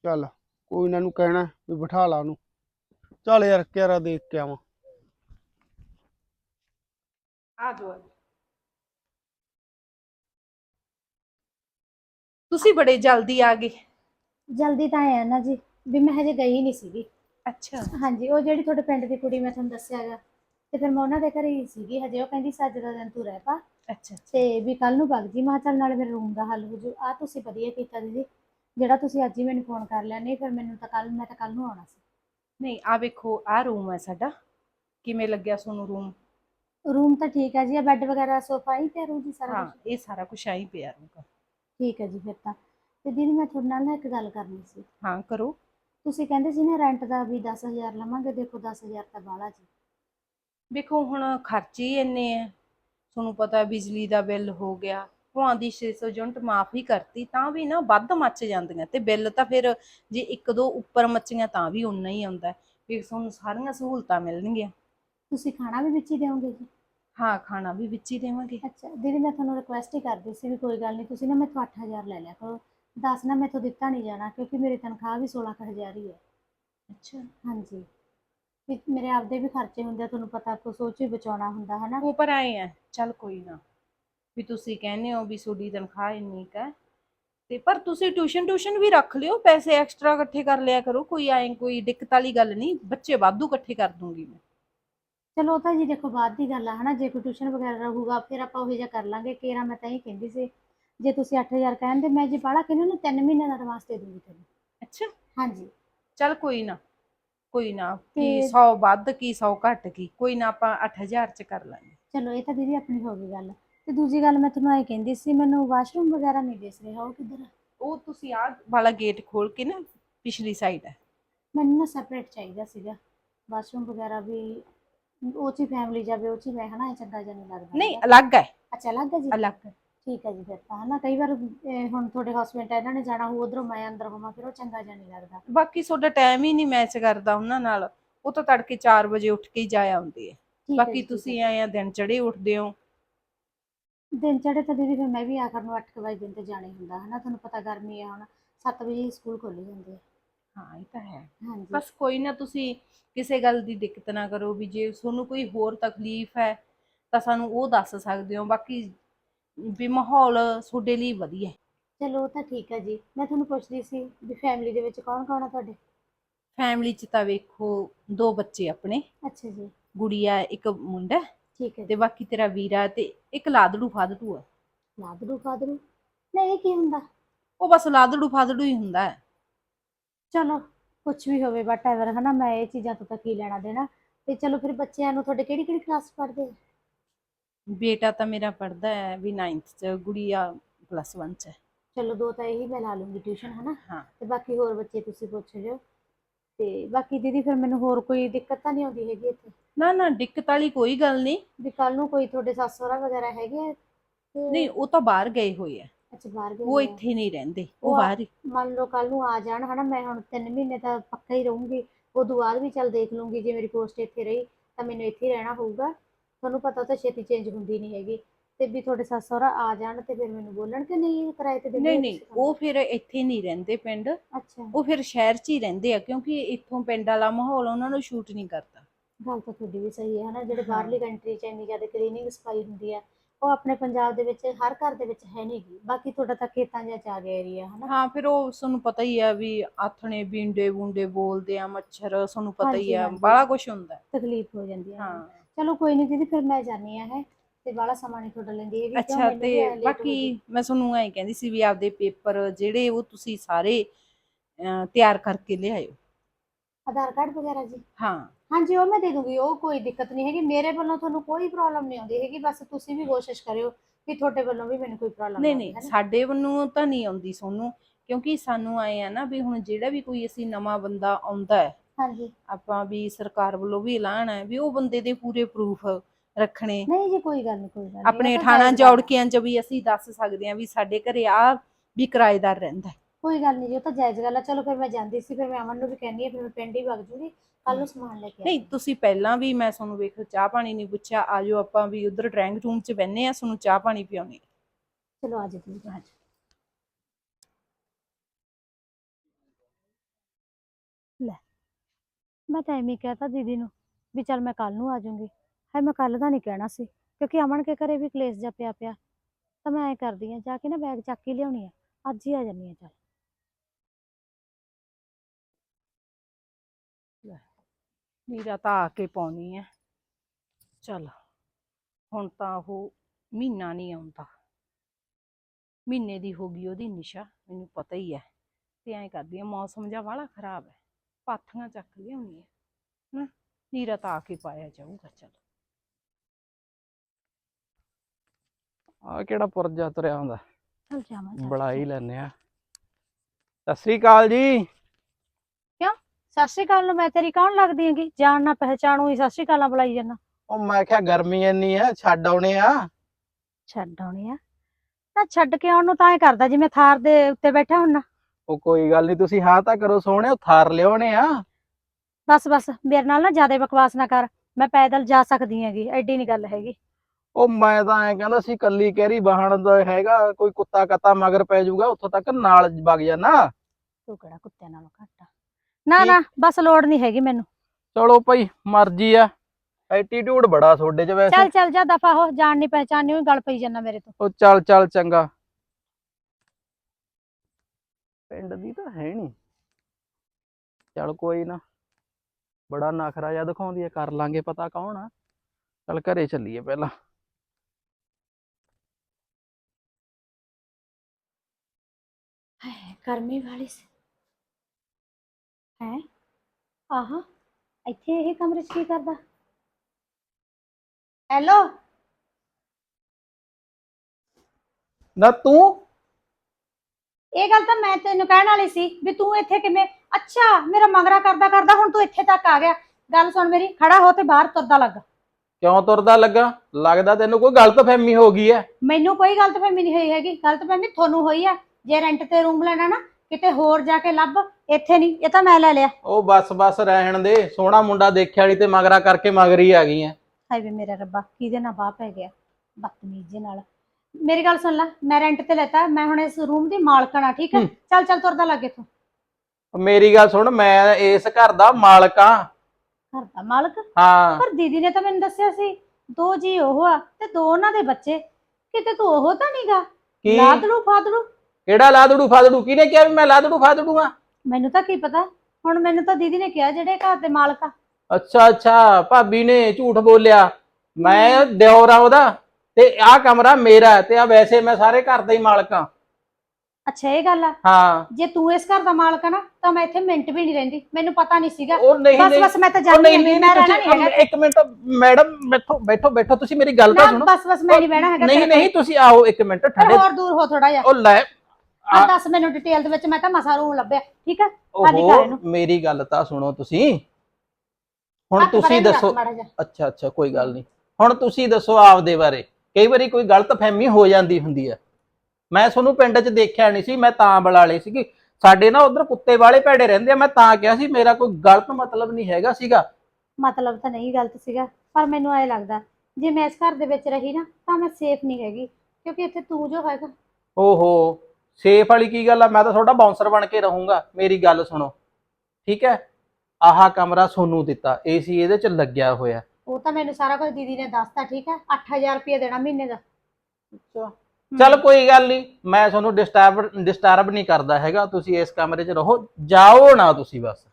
ਚੱਲ ਕੋਈ ਨਾ ਨੂੰ ਕਹਿਣਾ ਵੀ ਬਿਠਾ ਲਾ ਉਹਨੂੰ। ਚੱਲ ਯਾਰ ਕਿਹੜਾ ਦੇਖ ਕੇ ਆਵਾਂ। ਆ ਤੁਸੀਂ ਬੜੇ ਜਲਦੀ ਆ ਗਏ। ਜਲਦੀ ਤਾਂ ਆਇਆ ਨਾ ਜੀ ਵੀ ਮੈਂ ਹਜੇ ਗਈ ਨਹੀਂ ਸੀਗੀ। ਅੱਛਾ। ਹਾਂਜੀ ਉਹ ਜਿਹੜੀ ਤੁਹਾਡੇ ਪਿੰਡ ਦੀ ਕੁੜੀ ਮੈਂ ਤੁਹਾਨੂੰ ਦੱਸਿਆ ਹੈਗਾ ਤੇ ਫਿਰ ਮੈਂ ਉਹਨਾਂ ਦੇ ਘਰੇ ਹੀ ਸੀਗੀ ਹਜੇ ਉਹ ਕਹਿੰਦੀ ਸੱਜ ਦਾ ਦਿਨ ਤੂੰ ਰਹਿ ਪਾ। ਅੱਛਾ ਤੇ ਵੀ ਕੱਲ ਨੂੰ ਵਗ ਜੀ ਮੈਂ ਚੱਲ ਨਾਲੇ ਮੇਰੇ ਰੂਮ ਦਾ ਹੱਲ ਹੋ ਜੂ ਆ ਤੁਸੀਂ ਵਧੀਆ ਕੀਤਾ ਦੀਦੀ ਜਿਹੜਾ ਤੁਸੀਂ ਅੱਜ ਹੀ ਮੈਨੂੰ ਫੋਨ ਕਰ ਲਿਆ ਨਹੀਂ ਫਿਰ ਮੈਨੂੰ ਤਾਂ ਕੱਲ ਮੈਂ ਤਾਂ ਕੱਲ ਨੂੰ ਆਉਣਾ ਸੀ। ਨਹੀਂ ਆ ਵੇਖੋ ਆ ਰੂਮ ਹੈ ਸਾਡਾ। ਕਿਵੇਂ ਲੱਗਿਆ ਤੁਹਾਨੂੰ ਰੂਮ ਰੂਮ ਤਾਂ ਠੀਕ ਹੈ ਜੀ ਆ ਬੈੱਡ ਵਗੈਰਾ ਸੋਫਾ ਹੀ ਤੇ ਰੂਮ ਦੀ ਸਾਰਾ ਹਾਂ ਕੁਛ? ਇਹ ਸਾਰਾ ਕੁਝ ਆਈ ਪਿਆ ਰੂਗਾ ਠੀਕ ਹੈ ਜੀ ਫਿਰ ਤਾਂ। ਤੇ ਦੀਦੀ ਮੈਂ ਤੁਹਾਡੇ ਨਾਲ ਨਾ ਇੱਕ ਗੱਲ ਕਰਨੀ ਸੀ। ਹਾਂ ਕਰੋ। ਤੁਸੀਂ ਕਹਿੰਦੇ ਸੀ ਨਾ ਰੈਂਟ ਦਾ ਵੀ 10000 ਲਵਾਂਗੇ ਦੇਖੋ 10000 ਤਾਂ ਬਾਹਲਾ ਜੀ। ਵੇਖੋ ਹੁਣ ਖਰਚੇ ਹੀ ਇੰਨੇ ਆ। ਤੁਹਾਨੂੰ ਪਤਾ ਬਿਜਲੀ ਦਾ ਬਿੱਲ ਹੋ ਗਿਆ। ਭੂਆਂ ਦੀ 600 ਯੂਨਿਟ ਮਾਫ ਹੀ ਕਰਤੀ ਤਾਂ ਵੀ ਨਾ ਵੱਧ ਮੱਚ ਜਾਂਦੀਆਂ। ਤੇ ਬਿੱਲ ਤਾਂ ਫਿਰ ਜੇ ਇੱਕ ਦੋ ਉੱਪਰ ਮੱਚੀਆਂ ਤਾਂ ਵੀ ਉਨਾ ਹੀ ਆਉਂਦਾ। ਵੀ ਤੁਹਾਨੂੰ ਸਾਰੀਆਂ ਸਹੂਲਤਾਂ ਮਿਲਣਗੀਆਂ। ਤੁਸੀਂ ਖਾਣਾ ਵੀ ਵਿੱਚ ਹੀ ਦਿਓਗੇ ਜੀ? ਹਾਂ ਖਾਣਾ ਵੀ ਵਿੱਚ ਹੀ ਦੇਵਾਂਗੇ। ਅੱਛਾ ਦੀਦੀ ਮੈਂ ਤੁਹਾਨੂੰ ਰਿਕੁਐਸਟ ਹੀ ਕਰਦੀ ਸੀ ਵੀ ਕੋਈ ਗੱਲ ਨਹੀਂ ਤੁਸੀਂ ਨਾ ਮੈਥੋਂ 8000 ਲੈ ਲਿਆ ਕਰੋ। 10 ਨਾ ਮੈਥੋਂ ਦਿੱਤਾ ਨਹੀਂ ਜਾਣਾ ਕਿਉਂਕਿ ਮੇਰੀ ਤਨਖਾਹ ਵੀ 16000 ਹੀ ਹੈ। ਅੱਛਾ। ਹਾਂਜੀ। ਵੀ ਮੇਰੇ ਆਪਦੇ ਵੀ ਖਰਚੇ ਹੁੰਦੇ ਆ ਤੁਹਾਨੂੰ ਪਤਾ ਕੋ ਸੋਚ ਹੀ ਬਚਾਉਣਾ ਹੁੰਦਾ ਹੈ ਨਾ ਉਹ ਪਰ ਆਏ ਆ ਚੱਲ ਕੋਈ ਨਾ। ਵੀ ਤੁਸੀਂ ਕਹਿੰਦੇ ਹੋ ਵੀ ਤੁਹਾਡੀ ਤਨਖਾਹ ਇੰਨੀ ਕੁ ਹੈ ਤੇ ਪਰ ਤੁਸੀਂ ਟਿਊਸ਼ਨ ਟਿਊਸ਼ਨ ਵੀ ਰੱਖ ਲਿਓ ਪੈਸੇ ਐਕਸਟਰਾ ਇਕੱਠੇ ਕਰ ਲਿਆ ਕਰੋ ਕੋਈ ਆਏ ਕੋਈ ਦਿੱਕਤ ਵਾਲੀ ਗੱਲ ਨਹੀਂ ਬੱਚੇ ਵਾਧੂ ਇਕੱਠੇ ਕਰ ਦੂੰਗੀ ਮੈਂ। ਚਲੋ ਉਹ ਤਾਂ ਜੀ ਦੇਖੋ ਬਾਅਦ ਦੀ ਗੱਲ ਆ ਹਨਾ ਜੇ ਕੋਈ ਟਿਊਸ਼ਨ ਵਗੈਰਾ ਰਹੂਗਾ ਫਿਰ ਆਪਾਂ ਉਹੋ ਜਿਹਾ ਕਰ ਲਾਂਗੇ ਕੇਰਾ ਮੈਂ ਤਾਂ ਹੀ ਕਹਿੰਦੀ ਸੀ ਜੇ ਤੁਸੀਂ 8000 ਕਹਿੰਦੇ ਮੈਂ ਜੇ ਬਾਹਲਾ ਕਹਿੰਦੇ ਨਾ 3 ਮਹੀਨਿਆਂ ਦਾ ਐਡਵਾਂਸ ਦੇ ਦੂੰਗੀ ਤੁਹਾਨੂੰ। ਅੱਛਾ। ਹਾਂਜੀ। ਚੱਲ ਕੋਈ ਨਾ ਕੋਈ ਨਾ ਕੀ ਤੇ- 100 ਵੱਧ ਕੀ 100 ਘੱਟ ਕੀ ਕੋਈ ਨਾ ਆਪਾਂ 8000 ਚ ਕਰ ਲਾਂਗੇ। ਚਲੋ ਇਹ ਤਾਂ ਦੀਦੀ ਆਪਣੀ ਹੋ ਗਈ ਗੱਲ। ਤੇ ਦੂਜੀ ਗੱਲ ਮੈਂ ਤੁਹਾਨੂੰ ਇਹ ਕਹਿੰਦੀ ਸੀ ਮੈਨੂੰ ਵਾਸ਼ਰੂਮ ਵਗੈਰਾ ਨਹੀਂ ਦਿਸ ਰਿਹਾ ਉਹ ਕਿੱਧਰ ਆ? ਉਹ ਤੁਸੀਂ ਆਹ ਵਾਲਾ ਗੇਟ ਖੋਲ ਕੇ ਨਾ ਪਿਛਲੀ ਸਾਈਡ ਹੈ ਮੈਨੂੰ ਨਾ ਸੈਪਰੇਟ ਚਾਹੀਦਾ ਸੀਗਾ। ਵਾਸ਼ਰੂਮ ਵਗੈਰਾ ਵੀ ਉਹ 'ਚ ਫੈਮਿਲੀ ਜਾਵੇ ਉਹ 'ਚ ਮੈਂ ਹਨਾ ਇਹ ਚੰਗਾ ਜਿਹਾ ਨਹੀਂ ਲੱਗਦਾ ਨਹੀਂ ਹੈਗਾ। ਅਲੱਗ ਹੈ। ਅੱਛਾ ਅਲੱਗ ਹੈ ਜੀ? ਅਲੱਗ। ਠੀਕ ਹੈ ਜੀ ਫਿਰ ਤਾਂ ਹਨਾ ਕਈ ਵਾਰ ਇਹ ਹੁਣ ਤੁਹਾਡੇ ਹਸਬੰਡ ਇਹਨਾਂ ਨੇ ਜਾਣਾ ਹੋ ਉਧਰੋਂ ਮੈਂ ਅੰਦਰ ਹੋਵਾਂ ਫਿਰ ਉਹ ਚੰਗਾ ਜਿਹਾ ਨਹੀਂ ਲੱਗਦਾ। ਬਾਕੀ ਤੁਹਾਡਾ ਟਾਈਮ ਹੀ ਨਹੀਂ ਮੈਚ ਕਰਦਾ ਉਹਨਾਂ ਨਾਲ। ਉਹ ਤਾਂ ਤੜਕੇ 4 ਵਜੇ ਉੱਠ ਕੇ ਹੀ ਜਾਇਆ ਹੁੰਦੀ ਹੈ ਠੀਕ ਹੈ ਬਾਕੀ ਜੀ, ਠੀਕ ਤੁਸੀਂ ਆਏ ਆ ਦਿਨ ਚੜੇ ਉੱਠਦੇ ਹੋ। ਦਿਨ ਚੜੇ ਤਾਂ ਦੀਦੀ ਫਿਰ ਮੈਂ ਵੀ ਆਖਰ ਨੂੰ 8 ਵਜੇ ਦਿਨ ਤੇ ਜਾਣਾ ਹੀ ਹੁੰਦਾ ਹਨਾ? ਤੁਹਾਨੂੰ ਪਤਾ ਗਰਮੀ ਹੈ ਹੁਣ 7 ਵਜੇ ਸਕੂਲ ਖੋਲੇ ਜਾਂਦੇ ਆ। ਹਾਂ ਇਹ ਤਾਂ ਹੈ। ਹਾਂਜੀ। ਬਸ ਕੋਈ ਨਾ ਤੁਸੀਂ ਕਿਸੇ ਗੱਲ ਦੀ ਦਿੱਕਤ ਨਾ ਕਰੋ ਵੀ ਜੇ ਤੁਹਾਨੂੰ ਕੋਈ ਹੋਰ ਤਕਲੀਫ ਹੈ ਤਾਂ ਸਾਨੂੰ ਉਹ ਦੱਸ ਸਕਦੇ ਹੋ। ਬਾਕੀ ਵੀ ਮਾਹੌਲ ਤੁਹਾਡੇ ਲਈ ਵਧੀਆ ਹੈ। ਚਲੋ ਉਹ ਤਾਂ ਠੀਕ ਹੈ ਜੀ। ਮੈਂ ਤੁਹਾਨੂੰ ਪੁੱਛਦੀ ਸੀ ਵੀ ਫੈਮਿਲੀ ਦੇ ਵਿੱਚ ਕੌਣ ਕੌਣ ਆ ਤੁਹਾਡੇ? ਫੈਮਿਲੀ ਚ ਤਾਂ ਵੇਖੋ ਦੋ ਬੱਚੇ ਆਪਣੇ। ਅੱਛਾ ਜੀ। ਗੁੜੀਆ ਇੱਕ ਮੁੰਡਾ ਠੀਕ ਹੈ ਤੇ ਬਾਕੀ ਤੇਰਾ ਵੀਰਾ ਤੇ ਇੱਕ ਲਾਦੜੂ ਫਾਦੜੂ ਆ। ਲਾਦਰੂ ਫਾਦਰੂ ਨਹੀਂ ਇਹ ਕੀ ਹੁੰਦਾ? ਉਹ ਬਸ ਲਾਦੜੂ ਫਾਦੜੂ ਹੀ ਹੁੰਦਾ ਹੈ। ਚਲੋ ਕੁਝ ਵੀ ਹੋਵੇ ਬਟ ਐਵਰ ਹਨਾ ਮੈਂ ਇਹ ਚੀਜ਼ਾਂ ਤੋਂ ਤਾਂ ਕੀ ਲੈਣਾ ਦੇਣਾ? ਤੇ ਚਲੋ ਫਿਰ ਬੱਚਿਆਂ ਨੂੰ ਤੁਹਾਡੇ ਕਿਹੜੀ ਕਿਹੜੀ ਕਲਾਸ ਪੜ੍ਹਦੇ ਆ? ਬੇਟਾ ਤਾਂ ਮੇਰਾ ਪੜਦਾ ਹੈ ਵੀ 9th ਚ ਗੁੜੀਆ ਪਲੱਸ 1 ਚ ਹੈ। ਚਲੋ ਦੋ ਤਾਂ ਇਹੀ ਮੈਂ ਲਾ ਲੂੰਗੀ ਟਿਊਸ਼ਨ ਹਨਾ? ਹਾਂ। ਤੇ ਬਾਕੀ ਹੋਰ ਬੱਚੇ ਤੁਸੀਂ ਪੁੱਛ ਲਿਓ। ਤੇ ਬਾਕੀ ਦੀਦੀ ਫਿਰ ਮੈਨੂੰ ਹੋਰ ਕੋਈ ਦਿੱਕਤ ਤਾਂ ਨਹੀਂ ਆਉਂਦੀ ਹੈਗੀ ਇੱਥੇ? ਨਾ ਨਾ ਦਿੱਕਤ ਵਾਲੀ ਕੋਈ ਗੱਲ ਨਹੀਂ। ਵੀ ਕੱਲ ਨੂੰ ਕੋਈ ਤੁਹਾਡੇ ਸੱਸ ਸਹੁਰਾ ਵਗੈਰਾ ਹੈਗੇ ਆ? ਤੇ- ਨਹੀਂ ਉਹ ਤਾਂ ਬਾਹਰ ਗਏ ਹੋਏ ਆ। ਅੱਛਾ ਬਾਹਰ ਗਏ ਉਹ ਹੋਏ ਆ। ਇੱਥੇ ਨਹੀਂ ਰਹਿੰਦੇ ਉਹ ਉਹ ਆ- ਬਾਹਰ ਹੀ। ਮੰਨ ਲਓ ਕੱਲ ਨੂੰ ਆ ਜਾਣ ਹਨਾ ਮੈਂ ਹੁਣ 3 ਮਹੀਨੇ ਤਾਂ ਪੱਕਾ ਹੀ ਰਹੂੰਗੀ। ਉਦੋਂ ਬਾਅਦ ਵੀ ਚੱਲ ਦੇਖ ਲੂੰਗੀ ਜੇ ਮੇਰੀ ਪੋਸਟ ਇੱਥੇ ਰਹੀ ਤਾਂ ਮੈਨੂੰ ਇੱਥੇ ਹੀ ਰਹਿਣਾ ਹੋਊਗਾ। ਤੁਹਾਨੂੰ ਪਤਾ ਤਾਂ ਛੇਤੀ ਚੇਂਜ ਹੁੰਦੀ ਨਹੀਂ ਹੈਗੀ। ਤੇ ਵੀ ਤੁਹਾਡੇ ਸੱਸ ਸਹੁਰਾ ਆ ਜਾਣ ਤੇ ਫਿਰ ਮੈਨੂੰ ਬੋਲਣ ਕਿ ਨਹੀਂ ਕਿਰਾਏ ਤੇ ਦਿੰਦੇ ਨਹੀਂ ਨਹੀਂ? ਉਹ ਫਿਰ ਇੱਥੇ ਨਹੀਂ ਰਹਿੰਦੇ ਪਿੰਡ। ਅੱਛਾ। ਉਹ ਫਿਰ ਸ਼ਹਿਰ 'ਚ ਹੀ ਰਹਿੰਦੇ ਆ ਕਿਉਂਕਿ ਇੱਥੋਂ ਪਿੰਡ ਵਾਲਾ ਮਾਹੌਲ ਉਹਨਾਂ ਨੂੰ ਸ਼ੂਟ ਨਹੀਂ ਕਰਦਾ। ਗੱਲ ਤਾਂ ਤੁਹਾਡੀ ਵੀ ਸਹੀ ਹੈ ਹਨਾ ਜਿਹੜੇ ਹਾਂ। ਬਾਹਰਲੀ ਕੰਟਰੀ ਚ ਇੰਨੀ ਜ਼ਿਆਦਾ ਕਲੀਨਿੰਗ ਸਫ਼ਾਈ ਹੁੰਦੀ ਆ ਉਹ ਆਪਣੇ ਪੰਜਾਬ ਦੇ ਵਿੱਚ ਹਰ ਘਰ ਦੇ ਵਿੱਚ ਹੈ ਨਹੀਂਗੀ ਬਾਕੀ ਤੁਹਾਡਾ ਤਾਂ ਖੇਤਾਂ ਜਿਹਾ ਚ ਆ ਗਿਆ ਏਰੀਆ ਹਨਾ? ਹਾਂ ਫਿਰ ਉਹ ਤੁਹਾਨੂੰ ਪਤਾ ਹੀ ਆ ਵੀ ਆਥਣੇ ਬੀਂਡੇ ਬੁੰਡੇ ਬੋਲਦੇ ਆ ਮੱਛਰ ਤੁਹਾਨੂੰ ਪਤਾ ਹੀ ਹਾਂਜੀ, ਆ ਹਾਂਜੀ। ਕੁਝ ਹੁੰਦਾ। ਹੈ। ਤਕਲੀਫ ਹੋ ਜਾਂਦੀ ਹੈ ਹਾਂ। ਚਲੋ ਕੋਈ ਨਹੀਂ ਦੀਦੀ ਫਿਰ ਮੈਂ ਜਾਣੀ ਆ ਹੈ। ਤੇ ਬਾਹਲਾ ਸਮਾਂ ਨਹੀਂ ਤੁਹਾਡਾ ਲੈਂਦੀ ਹੈਗੀ ਕਿਉਂ ਅੱਛਾ ਮੈਨੂੰ ਵੀ ਤੇ ਐਂ late ਹੋ ਬਾਕੀ। ਮੈਂ ਤੁਹਾਨੂੰ ਐਂ ਕਹਿੰਦੀ ਸੀ ਵੀ ਆਪਦੇ ਪੇਪਰ ਜਿਹੜੇ ਉਹ ਤੁਸੀਂ ਸਾਰੇ ਅਹ, ਤਿਆਰ ਕਰਕੇ ਲਿਆਇਓ। ਆਧਾਰ ਕਾਰਡ ਵਗੈਰਾ ਜੀ? ਹਾਂ। ਹਾਂਜੀ ਉਹ ਮੈਂ ਦੇ ਦੂੰਗੀ ਉਹ ਕੋਈ ਦਿੱਕਤ ਨਹੀਂ ਹੈਗੀ। ਮੇਰੇ ਵੱਲੋਂ ਤੁਹਾਨੂੰ ਕੋਈ ਪ੍ਰੋਬਲਮ ਨਹੀਂ ਆਉਂਦੀ ਹੈਗੀ ਬਸ ਤੁਸੀਂ ਵੀ ਕੋਸ਼ਿਸ਼ ਕਰਿਓ ਕਿ ਤੁਹਾਡੇ ਵੱਲੋਂ ਵੀ ਮੈਨੂੰ ਕੋਈ ਪ੍ਰੋਬਲਮ ਨਹੀਂ ਨਹੀਂ ਸਾਡੇ ਵੱਲੋਂ ਤਾਂ ਨਹੀਂ ਆਉਂਦੀ ਸੋਨੂੰ ਕਿਉਂਕਿ ਸਾਨੂੰ ਆਏ ਆ ਨਾ ਵੀ ਹੁਣ ਜਿਹੜਾ ਵੀ ਕੋਈ ਅਸੀਂ ਨਵਾਂ ਬੰਦਾ ਆਉਂਦਾ ਹੈ ਹਾਂਜੀ। ਆਪਾਂ ਵੀ ਸਰਕਾਰ ਵੱਲੋਂ ਵੀ ਐਲਾਨ ਹੈ ਵੀ ਉਹ ਬੰਦੇ ਦੇ ਪੂਰੇ ਪ੍ਰੂਫ ਰੱਖਣੇ। ਨਹੀਂ ਜੀ ਕੋਈ ਗੱਲ ਨਹੀਂ ਕੋਈ ਗੱਲ ਨਹੀਂ ਆਪਣੇ ਥਾਣਾ ਜੌੜਕਿਆਂ 'ਚ ਵੀ ਅਸੀਂ ਦੱਸ ਸਕਦੇ ਹਾਂ ਵੀ ਸਾਡੇ ਘਰੇ ਆ ਵੀ ਕਿਰਾਏਦਾਰ ਰਹਿੰਦਾ। ਕੋਈ ਗੱਲ ਨਹੀਂ ਜੀ ਉਹ ਤਾਂ ਜਾਇਜ਼ ਗੱਲ ਆ। ਚਲੋ ਫਿਰ ਮੈਂ ਜਾਂਦੀ ਸੀ ਫਿਰ ਮੈਂ ਅਮਨ ਨੂੰ ਵੀ ਕਹਿੰਦੀ ਆ ਫਿਰ ਮੈਂ ਪਿੰਡ ਹੀ ਵਗ ਜੂਗੀ। ਕੱਲ ਨੂੰ ਸਮਾਨ ਲੈ ਕੇ ਨਹੀਂ। ਤੁਸੀਂ ਪਹਿਲਾਂ ਵੀ ਮੈਂ ਤੁਹਾਨੂੰ ਵੇਖੋ ਚਾਹ ਪਾਣੀ ਨਹੀਂ ਪੁੱਛਿਆ ਆਜੋ ਆਪਾਂ ਵੀ ਉਧਰ ਡਰਾਇੰਗ ਰੂਮ 'ਚ ਬੈੰਨੇ ਆ ਤੁਹਾਨੂੰ ਚਾਹ ਪਾਣੀ ਪਿਆਉਣੇ। ਚਲੋ ਆ ਜਾਓ ਤੁਸੀਂ। ਹਾਂਜੀ ਮੈਂ ਤਾਂ ਐਵੇਂ ਕਹਿਤਾ ਦੀਦੀ ਨੂੰ ਵੀ ਚੱਲ ਮੈਂ ਕੱਲ ਨੂੰ ਆ ਜਾਊਂਗੀ। ਹੈ ਮੈਂ ਕੱਲ ਦਾ ਨਹੀਂ ਕਹਿਣਾ ਸੀ ਕਿਉਂਕਿ ਅਮਨ ਕੇ ਘਰੇ ਵੀ ਕਲੇਸ਼ ਜਾ ਪਿਆ ਪਿਆ। ਤਾਂ ਮੈਂ ਐ ਕਰਦੀ ਆ ਜਾ ਕੇ ਨਾ ਬੈਗ ਚੱਕ ਕੇ ਲਿਆਉਣੀ ਆ। ਅੱਜ ਹੀ ਆ ਜਾਨੀ ਆ ਚੱਲ। ਨੀਰਾ ਤਾਂ ਆ ਕੇ ਪਾਉਣੀ ਹੈ ਚਲ ਹੁਣ ਤਾਂ ਉਹ ਮਹੀਨਾ ਨਹੀਂ ਆਉਂਦਾ। ਮਹੀਨੇ ਦੀ ਹੋ ਗਈ ਉਹਦੀ ਨਿਸ਼ਾ ਮੈਨੂੰ ਪਤਾ ਹੀ ਹੈ ਤੇ ਐਂ ਕਰਦੀ ਆ ਮੌਸਮ ਜਿਹਾ ਵਾਲਾ ਖਰਾਬ ਹੈ ਪਾਥੀਆਂ ਚੱਕ ਲਿਆਉਣੀ ਹੈ ਨਾ ਨੀਰਾ ਤਾਂ ਆ ਕੇ ਪਾਇਆ ਜਾਊਗਾ ਚਲ। ਆ ਕਿਹੜਾ ਪੁਰਜਾ ਤੁਰਿਆ ਹੁੰਦਾ ਚੱਲ ਜਾਵਾਂ ਬੜਾ ਹੀ ਲੈਨੇ ਆ। ਸਤਿ ਸ੍ਰੀ ਅਕਾਲ ਜੀ। ਸਤਿ ਸ਼੍ਰੀ ਅਕਾਲ ਨੂੰ ਮੈਂ ਤੇਰੀ ਕੌਣ ਲੱਗਦੀ ਹੈਗੀ? ਜਾਣ ਨਾ ਪਹਿਚਾਣੂ ਹੀ ਸਤਿ ਸ਼੍ਰੀ ਅਕਾਲਾਂ ਬੁਲਾਈ ਜਾਂਦਾ। ਉਹ ਮੈਂ ਕਿਹਾ ਗਰਮੀ ਇੰਨੀ ਆ ਛੱਡ ਆਉਣੇ ਆ। ਛੱਡ ਆਉਣੀ ਆ? ਨਾ ਛੱਡ ਕੇ ਆਉਣ ਨੂੰ ਤਾਂ ਐ ਕਰਦਾ ਜਿਵੇਂ ਥਾਰ ਦੇ ਉੱਤੇ ਬੈਠਾ ਹੁੰਨਾ ਉਹ ਕੋਈ ਗੱਲ ਨਹੀਂ ਤੁਸੀਂ ਹਾਂ ਤਾਂ ਕਰੋ ਸੋਹਣੇ ਥਾਰ ਲਿਆਉਣੇ ਆ। ਬਸ ਬਸ ਮੇਰੇ ਨਾਲ ਨਾ ਜ਼ਿਆਦਾ ਬਕਵਾਸ ਨਾ ਕਰ। ਮੈਂ ਪੈਦਲ ਜਾ ਸਕਦੀ ਹੈਗੀ ਐਡੀ ਨਹੀਂ ਗੱਲ ਹੈਗੀ। ਉਹ ਮੈਂ ਤਾਂ ਐ ਕਹਿੰਦਾ ਸੀ ਕੱਲੀ ਕਹਿਰੀ ਵਾਹਣ ਦਾ ਹੈਗਾ ਕੋਈ ਕੁੱਤਾ ਕੱਤਾ ਮਗਰ ਪੈ ਜਾਊਗਾ ਉੱਥੋਂ ਤੱਕ ਨਾਲ ਵਗ ਜਾਣਾ। ਤੂੰ ਕਿਹੜਾ ਕੁੱਤਿਆਂ ਨਾਲੋਂ ਘੱਟ ਆ? ਨਾ? ਨਾ ਬਸ ਲੋੜ ਨਹੀਂ ਹੈਗੀ ਮੈਨੂੰ। ਚਲੋ ਭਾਈ ਮਰਜ਼ੀ ਆ। ਐਟੀਟਿਊਡ ਬੜਾ ਤੁਹਾਡੇ 'ਚ ਵੈਸੇ। ਚੱਲ ਚੱਲ ਜਾ ਦਫਾ ਹੋ ਜਾਣ ਨਹੀਂ ਪਹਿਚਾਨੀ ਹੋਈ ਗੱਲ ਪਈ ਜਾਂਦਾ ਮੇਰੇ ਤੋਂ। ਉਹ ਚੱਲ ਚੱਲ ਚੰਗਾ। ਪਿੰਡ ਦੀ ਤਾਂ ਹੈ ਨਹੀਂ ਚੱਲ ਕੋਈ ਨਾ ਬੜਾ ਨਖਰਾ ਜਿਹਾ ਦਿਖਾਉਂਦੀ ਆ ਕਰ ਲਾਂਗੇ ਪਤਾ ਕੌਣ ਆ। ਚੱਲ ਘਰੇ ਚੱਲੀਏ ਪਹਿਲਾਂ। ਹੈ ਗਰਮੀ ਵਾਲੀ ਸੀ। ਹੈ? ਆਹਾ ਇੱਥੇ ਇਹ ਕਮਰੇ 'ਚ ਕੀ ਕਰਦਾ? ਹੈਲੋ? ਨਾ ਤੂੰ? ਇਹ ਗੱਲ ਤਾਂ ਮੈਂ ਤੈਨੂੰ ਕਹਿਣ ਵਾਲੀ ਸੀ ਵੀ ਤੂੰ ਇੱਥੇ ਕਿਵੇਂ? ਅੱਛਾ ਮੇਰਾ ਮਗਰਾ ਕਰਦਾ ਕਰਦਾ ਹੁਣ ਤੂੰ ਇੱਥੇ ਤੱਕ ਆ ਗਿਆ। ਗੱਲ ਸੁਣ ਮੇਰੀ ਖੜਾ ਹੋ ਤੇ ਬਾਹਰ ਤੁਰਦਾ ਲੱਗ। ਕਿਉਂ ਤੁਰਦਾ ਲੱਗਾ? ਲੱਗਦਾ ਤੈਨੂੰ ਕੋਈ ਗਲਤਫਹਿਮੀ ਹੋ ਗਈ ਐ ਮੈਨੂੰ ਕੋਈ ਗਲਤਫਹਿਮੀ ਨਹੀਂ ਹੋਈ ਹੈਗੀ। ਗਲਤਫਹਿਮੀ ਤੁਹਾਨੂੰ ਹੋਈ ਆ। ਜੇ ਰੈਂਟ ਤੇ ਰੂਮ ਲੈਣਾ ਨਾ ਕਿਤੇ ਹੋਰ ਜਾ ਕੇ ਲੱਭ ਇੱਥੇ ਨਹੀਂ ਇਹ ਤਾਂ ਮੈਂ ਲੈ ਲਿਆ। ਉਹ ਬਸ ਬਸ ਰਹਿਣ ਦੇ। ਸੋਹਣਾ ਮੁੰਡਾ ਦੇਖਿਆ ਨਹੀਂ ਤੇ ਮਗਰਾ ਕਰਕੇ ਮਗਰੀ ਆ ਗਈ ਐ। ਹਾਏ ਵੇ ਮੇਰਾ ਰੱਬਾ ਕਿਹਦੇ ਨਾਲ ਬਾਹ ਪੈ ਗਿਆ ਬਦਤਮੀਜ਼ ਨਾਲ। ਮੇਰੀ ਗੱਲ ਸੁਣ ਲੈ ਮੈਂ ਰੈਂਟ ਤੇ ਲੈਤਾ ਮੈਂ ਹੁਣ ਇਸ ਰੂਮ ਦੀ ਮਾਲਕਣ ਆ ਠੀਕ ਹੈ। ਚੱਲ ਚੱਲ ਤੁਰਦਾ ਲੱਗ ਇੱਥੋਂ। ਮੇਰੀ ਗੱਲ ਸੁਣ ਮੈਂ ਇਸ ਘਰ ਦਾ ਮਾਲਕ ਆ। ਘਰ ਦਾ ਮਾਲਕ? ਹਾਂ। ਪਰ ਦੀਦੀ ਨੇ ਤਾਂ ਮੈਨੂੰ ਦੱਸਿਆ ਸੀ ਦੋ ਜੀ ਉਹ ਆ ਤੇ ਦੋ ਉਹਨਾਂ ਦੇ ਬੱਚੇ। ਕਿਤੇ ਤੂੰ ਉਹ ਤਾਂ ਨਹੀਂਗਾ ਕੀ? ਲਾਦੜੂ ਫਾਦੜੂ। ਕਿਹੜਾ ਲਾਦੜੂ ਫਾਦੜੂ? ਕਿਹਨੇ ਕਿਹਾ ਵੀ ਮੈਂ ਲਾਦੜੂ ਫਾਦੜੂ ਆ? ਮੈਨੂੰ ਤਾਂ ਕੀ ਪਤਾ? ਹੁਣ ਮੈਨੂੰ ਤਾਂ ਦੀਦੀ ਨੇ ਕਿਹਾ ਜਿਹੜੇ ਘਰ ਦੇ ਮਾਲਕ ਆ। ਅੱਛਾ ਅੱਛਾ ਭਾਬੀ ਨੇ ਝੂਠ ਬੋਲਿਆ। ਮੈਂ ਦਿਓਰ ਉਹਦਾ ਤੇ ਆਹ ਕਮਰਾ ਮੇਰਾ ਹੈ ਤੇ ਆ ਵੈਸੇ ਮੈਂ ਸਾਰੇ ਘਰ ਦਾ ਹੀ ਮਾਲਕ ਆ ਅੱਛਾ ਇਹ ਗੱਲ ਆ? ਹਾਂ। ਜੇ ਤੂੰ ਇਸ ਘਰ ਦਾ ਮਾਲਕ ਆ ਨਾ ਤਾਂ ਮੈਂ ਇੱਥੇ ਮਿੰਟ ਵੀ ਨਹੀਂ ਰਹਿੰਦੀ। ਮੈਨੂੰ ਪਤਾ ਨਹੀਂ ਸੀਗਾ। ਉਹ ਨਹੀਂ ਬਸ ਨਹੀਂ। ਬਸ ਮੈਂ ਤਾਂ ਉਹ ਜਾਣੀ ਨਹੀਂ ਮੈਂ ਰਹਿਣਾ ਤੁਸੀਂ ਨਹੀਂ ਹੈਗਾ। ਇੱਕ ਮਿੰਟ ਮੈਡਮ ਬੈਠੋ ਬੈਠੋ ਬੈਠੋ ਤੁਸੀਂ ਮੇਰੀ ਗੱਲ ਤਾਂ ਨਾ ਸੁਣੋ। ਬਸ ਬਸ ਮੈਂ ਨਹੀਂ ਬਹਿਣਾ ਹੈਗਾ ਨਹੀਂ ਤੇਰੇ ਨਹੀਂ ਤੁਸੀਂ ਆਓ ਇੱਕ ਮਿੰਟ ਕੋਲ। ਠੰਡੇ ਹੋਰ ਦੂਰ ਹੋ ਥੋੜਾ ਜਿਹਾ। ਉਹ ਲੈ ਆ ਦੱਸ ਮੈਨੂੰ ਡਿਟੇਲ ਦੇ ਵਿੱਚ ਮੈਂ ਤਾਂ ਮਸਾ ਰੂਮ ਲੱਭਿਆ। ਠੀਕ ਆ ਖਾਲੀ ਕਰ ਓਹੋ ਇਹਨੂੰ। ਮੇਰੀ ਗੱਲ ਤਾਂ ਸੁਣੋ ਤੁਸੀਂ। ਹੁਣ ਹੱਥ ਤੁਸੀਂ ਪਰੇ ਨੂੰ ਰੱਖ ਦੱਸੋ ਮਾੜਾ ਜਿਹਾ। ਅੱਛਾ ਅੱਛਾ ਕੋਈ ਗੱਲ ਨਹੀਂ। ਹੁਣ ਤੁਸੀਂ ਦੱਸੋ ਆਪਦੇ ਬਾਰੇ। ਕਈ ਵਾਰੀ ਕੋਈ ਗਲਤ ਫਹਿਮੀ ਹੋ ਜਾਂਦੀ ਹੁੰਦੀ ਹੈ। ਮੈਂ ਤੁਹਾਨੂੰ ਪਿੰਡ 'ਚ ਦੇਖਿਆ ਨਹੀਂ ਸੀ ਮੈਂ ਤਾਂ ਬੁਲਾ ਲਈ ਸੀਗੀ। ਸਾਡੇ ਨਾ ਉਧਰ ਕੁੱਤੇ ਵਾਲੇ ਭੈੜੇ ਰਹਿੰਦੇ ਆ ਮੈਂ ਤਾਂ ਕਿਹਾ ਸੀ ਮੇਰਾ ਕੋਈ ਗਲਤ ਮਤਲਬ ਨਹੀਂ ਹੈਗਾ ਸੀਗਾ। ਮਤਲਬ ਤਾਂ ਨਹੀਂ ਗਲਤ ਸੀਗਾ ਪਰ ਮੈਨੂੰ ਐ ਲੱਗਦਾ ਜੇ ਮੈਂ ਇਸ ਘਰ ਦੇ ਵਿੱਚ ਰਹੀ ਨਾ ਤਾਂ ਮੈਂ ਸੇਫ ਨਹੀਂ ਹੈਗੀ ਕਿਉਂਕਿ ਇੱਥੇ ਤੂੰ ਜੋ ਹੈਗਾ। ਓਹੋ ਸੇਫ ਵਾਲੀ ਕੀ ਗੱਲ ਆ? ਮੈਂ ਤਾਂ ਤੁਹਾਡਾ ਬਾਉਂਸਰ ਬਣ ਕੇ ਰਹੂੰਗਾ। ਮੇਰੀ ਗੱਲ ਸੁਣੋ। ਠੀਕ ਹੈ? ਆਹ ਕਮਰਾ ਸੋਨੂੰ ਦਿੱਤਾ। ਏਸੀ ਇਹਦੇ 'ਚ ਲੱਗਿਆ ਹੋਇਆ। ਉਹ ਤਾਂ ਮੈਨੂੰ ਸਾਰਾ ਕੁਝ ਦੀਦੀ ਨੇ ਦੱਸਤਾ ਠੀਕ ਹੈ? 8000 ਰੁਪਏ ਦੇਣਾ ਮਹੀਨੇ ਦਾ। ਚਲ ਕੋਈ ਗੱਲ ਨਹੀਂ ਮੈਂ ਤੁਹਾਨੂੰ ਡਿਸਟਰਬ ਡਿਸਟਰਬ ਨਹੀਂ ਕਰਦਾ ਹੈਗਾ। ਤੁਸੀਂ ਇਸ ਕਮਰੇ 'ਚ ਰਹੋ। ਜਾਓ ਨਾ ਤੁਸੀਂ ਬਸ।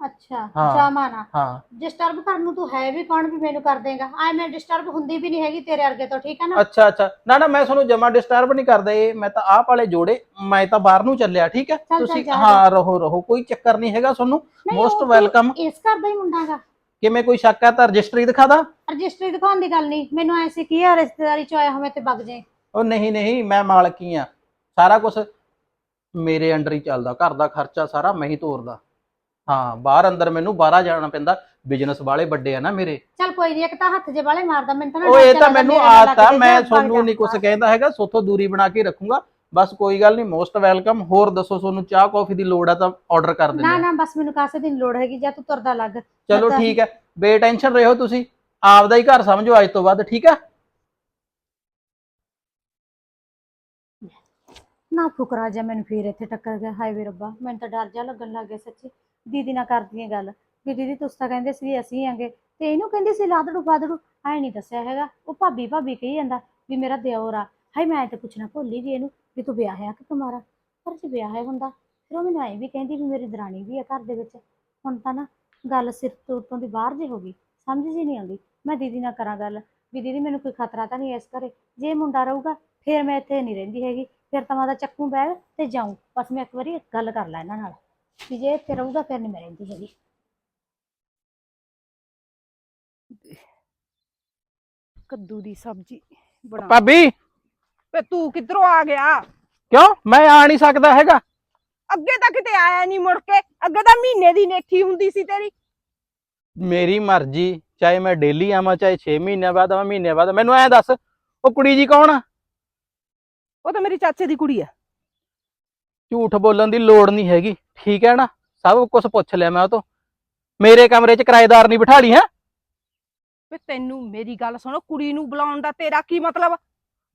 ਅੱਛਾ ਹਾਂ। ਜਾਮਾ ਨਾ। ਹਾਂ। ਡਿਸਟਰਬ ਕਰਨ ਨੂੰ ਤੂੰ ਹੈ ਵੀ ਕੌਣ ਵੀ ਮੈਨੂੰ ਕਰ ਦੇਗਾ? ਆਏ ਮੈਂ ਡਿਸਟਰਬ ਹੁੰਦੀ ਵੀ ਨਹੀਂ ਹੈਗੀ ਤੇਰੇ ਵਰਗੇ ਤੋਂ ਠੀਕ ਹੈ ਨਾ? ਅੱਛਾ ਅੱਛਾ। ਨਾ ਨਾ ਮੈਂ ਤੁਹਾਨੂੰ ਜਮਾ ਡਿਸਟਰਬ ਨਹੀਂ ਕਰਦਾ ਇਹ। ਮੈਂ ਤਾਂ ਆਹ ਵਾਲੇ ਜੋੜੇ ਮੈਂ ਤਾਂ ਬਾਹਰ ਨੂੰ ਚੱਲਿਆ ਠੀਕ ਹੈ? ਚੱਲ ਤੁਸੀਂ ਜਾ, ਜਾ। ਹਾਂ ਰਹੋ ਰਹੋ ਕੋਈ ਚੱਕਰ ਨਹੀਂ ਹੈਗਾ ਤੁਹਾਨੂੰ। ਨਹੀਂ, ਮੋਸਟ ਵੈਲਕਮ ਇਸ ਘਰ ਦਾ ਹੀ ਮੁੰਡਾ ਹੈਗਾ ਕਿਵੇਂ ਕੋਈ ਸ਼ੱਕ ਹੈ? ਤਾਂ ਰਜਿਸਟਰੀ ਦਿਖਾ ਦਾਂ ਰਜਿਸਟਰੀ ਦਿਖਾਉਣ ਦੀ ਗੱਲ ਨਹੀਂ। ਮੈਨੂੰ ਐ ਸੀ ਕੀ ਆ ਰਿਸ਼ਤੇਦਾਰੀ ਚ ਆਇਆ ਹੋਵੇ ਤੇ ਵਗ ਜਾਏ ਉਹ ਨਹੀਂ ਨਹੀਂ ਮੈਂ ਮਾਲਕੀ ਆ। ਸਾਰਾ ਕੁਝ ਮੇਰੇ ਅੰਡਰ ਹੀ ਚੱਲਦਾ। ਘਰ ਦਾ ਖਰਚਾ ਸਾਰਾ ਮੈਂ ਹੀ ਤੋਰਦਾ। ਹਾਂ ਬਾਹਰ ਅੰਦਰ ਮੈਨੂੰ ਬਾਹਰ ਜਾਣਾ ਪੈਂਦਾ। ਬਿਜ਼ਨਸ ਵਾਲੇ ਵੱਡੇ ਆ ਨਾ ਮੇਰੇ। ਚੱਲ ਕੋਈ ਨਹੀਂ ਇੱਕ ਤਾਂ ਹੱਥ ਜੇ ਵਾਲੇ ਮਾਰਦਾ ਮੈਨੂੰ ਤਾਂ ਨਾ ਉਹ ਇਹ ਤਾਂ ਮੈਨੂੰ ਆਦਤ ਆ ਮੈਂ ਤੁਹਾਨੂੰ। ਨਹੀਂ ਕੁਝ ਕਹਿੰਦਾ ਹੈਗਾ ਸੋਥੋਂ ਦੂਰੀ ਬਣਾ ਕੇ ਰੱਖੂੰਗਾ। ਬਸ ਕੋਈ ਗੱਲ ਨਹੀਂ ਮੋਸਟ ਵੈਲਕਮ ਹੋਰ ਦੱਸੋ ਤੁਹਾਨੂੰ ਚਾਹ ਕੌਫੀ ਦੀ ਲੋੜ ਆ ਤਾਂ ਆਰਡਰ ਕਰ ਦਿੰਦੇ ਨਾ ਨਾ ਬਸ ਮੈਨੂੰ ਕਾਸੇ ਦੀ ਲੋੜ ਹੈਗੀ ਜਾਂ ਤੂੰ ਤੁਰਦਾ ਲੱਗ। ਚਲੋ ਠੀਕ ਹੈ। ਬੇਟੈਨਸ਼ਨ ਰਹੋ ਤੁਸੀਂ। ਆਪਦਾ ਹੀ ਘਰ ਸਮਝੋ ਅੱਜ ਤੋਂ ਬਾਅਦ ਠੀਕ ਆ ਨਾ ਫੁਕਰਾ ਜਾ ਮੈਨੂੰ ਫੇਰ ਇੱਥੇ ਟੱਕਰ ਗਿਆ। ਹਾਏ ਵੇ ਰੱਬਾ, ਮੈਨੂੰ ਤਾਂ ਡਰ ਜਾ ਲੱਗਣ ਲੱਗ ਗਿਆ ਸੱਚੀ। ਦੀਦੀ ਨਾਲ ਕਰਦੀ ਹੈ ਗੱਲ। ਵੀ ਦੀਦੀ, ਤੁਸੀਂ ਤਾਂ ਕਹਿੰਦੇ ਸੀ ਅਸੀਂ ਆਂਗੇ। ਤੇ ਇਹਨੂੰ ਕਹਿੰਦੀ ਸੀ, ਲਾਦੜੂ ਫਾਦੜੂ, ਐ ਨਹੀਂ ਦੱਸਿਆ ਹੈਗਾ। ਉਹ ਭਾਬੀ ਭਾਬੀ ਕਹੀ ਜਾਂਦਾ ਵੀ ਮੇਰਾ ਦਿਓਰ ਆ। ਹਾਏ, ਮੈਂ ਤਾਂ ਪੁੱਛਣਾ ਭੁੱਲ ਹੀ ਗਈ ਇਹਨੂੰ ਵੀ ਤੂੰ ਵਿਆਹ ਹੈ ਕਿ ਕੁਮਾਰਾ? ਪਰ ਜੇ ਹੈ ਹੁੰਦਾ, ਫਿਰ ਉਹ ਮੈਨੂੰ ਐਂ ਵੀ ਕਹਿੰਦੀ ਵੀ ਮੇਰੀ ਦਰਾਣੀ ਵੀ ਆ ਘਰ ਦੇ ਵਿੱਚ। ਹੁਣ ਤਾਂ ਨਾ ਗੱਲ ਸਿਰ ਤੋਂ ਉੱਤੋਂ ਦੀ ਬਾਹਰ ਜੇ ਹੋ ਗਈ, ਸਮਝ ਜੀ ਨਹੀਂ ਆਉਂਦੀ। ਮੈਂ ਦੀਦੀ ਨਾਲ ਕਰਾਂ ਗੱਲ। ਵੀ ਦੀਦੀ, ਮੈਨੂੰ ਕੋਈ ਖਤਰਾ ਤਾਂ ਨਹੀਂ ਇਸ ਘਰੇ। ਜੇ ਮੁੰਡਾ ਰਹੂਗਾ, ਫਿਰ ਮੈਂ ਇੱਥੇ ਨਹੀਂ ਰਹਿੰਦੀ ਹੈਗੀ। ਫਿਰ ਤਾਂ ਮੈਂ ਉਹਦਾ ਚੱਕੂ ਬੈਗ ਤੇ ਜਾਊਂ। ਬਸ ਮੈਂ ਇੱਕ ਵਾਰੀ ਗੱਲ ਕਰ ਲਾਂ ਇਹਨਾਂ ਨਾਲ ਵੀ ਜੇ ਇੱਥੇ ਰਹੂਗਾ ਫਿਰ ਨਹੀਂ ਮੈਂ ਰਹਿੰਦੀ ਹੈਗੀ। ਕੱਦੂ ਦੀ ਸਬਜ਼ੀ ਬਣਾ ਭਾਬੀ! ਵੇ ਤੂੰ ਕਿੱਧਰੋਂ ਆ ਗਿਆ? ਕਿਉਂ? ਮੈਂ ਆ ਨਹੀਂ ਸਕਦਾ ਹੈਗਾ। ਅੱਗੇ ਤਾਂ ਕਿਤੇ ਆਇਆ ਨਹੀਂ ਮੁੜ ਕੇ। ਅੱਗੇ ਤਾਂ ਮਹੀਨੇ ਦੀ ਨੇਠੀ ਹੁੰਦੀ ਸੀ ਤੇਰੀ। ਮੇਰੀ ਮਰਜ਼ੀ ਚਾਹੇ ਮੈਂ ਡੇਲੀ ਆਵਾਂ ਚਾਹੇ 6 ਮਹੀਨਿਆਂ ਬਾਅਦ ਆਵਾਂ ਮਹੀਨੇ ਬਾਅਦ। ਮੈਨੂੰ ਐਂ ਦੱਸ ਉਹ ਕੁੜੀ ਜੀ ਕੌਣ ਆ? ਉਹ ਤਾਂ ਮੇਰੇ ਚਾਚੇ ਦੀ ਕੁੜੀ ਆ। ਝੂਠ ਬੋਲਣ ਦੀ ਲੋੜ ਨਹੀਂ ਹੈਗੀ ਠੀਕ ਹੈ ਨਾ? ਸਭ ਕੁਝ ਪੁੱਛ ਲਿਆ ਮੈਂ ਉਹ ਤੋਂ। ਮੇਰੇ ਕਮਰੇ 'ਚ ਕਿਰਾਏਦਾਰ ਨਹੀਂ ਬਿਠਾ ਲਈ ਹੈ? ਵੇ ਤੈਨੂੰ ਮੇਰੀ ਗੱਲ ਸੁਣੋ ਕੁੜੀ ਨੂੰ ਬੁਲਾਉਣ ਦਾ ਤੇਰਾ ਕੀ ਮਤਲਬ?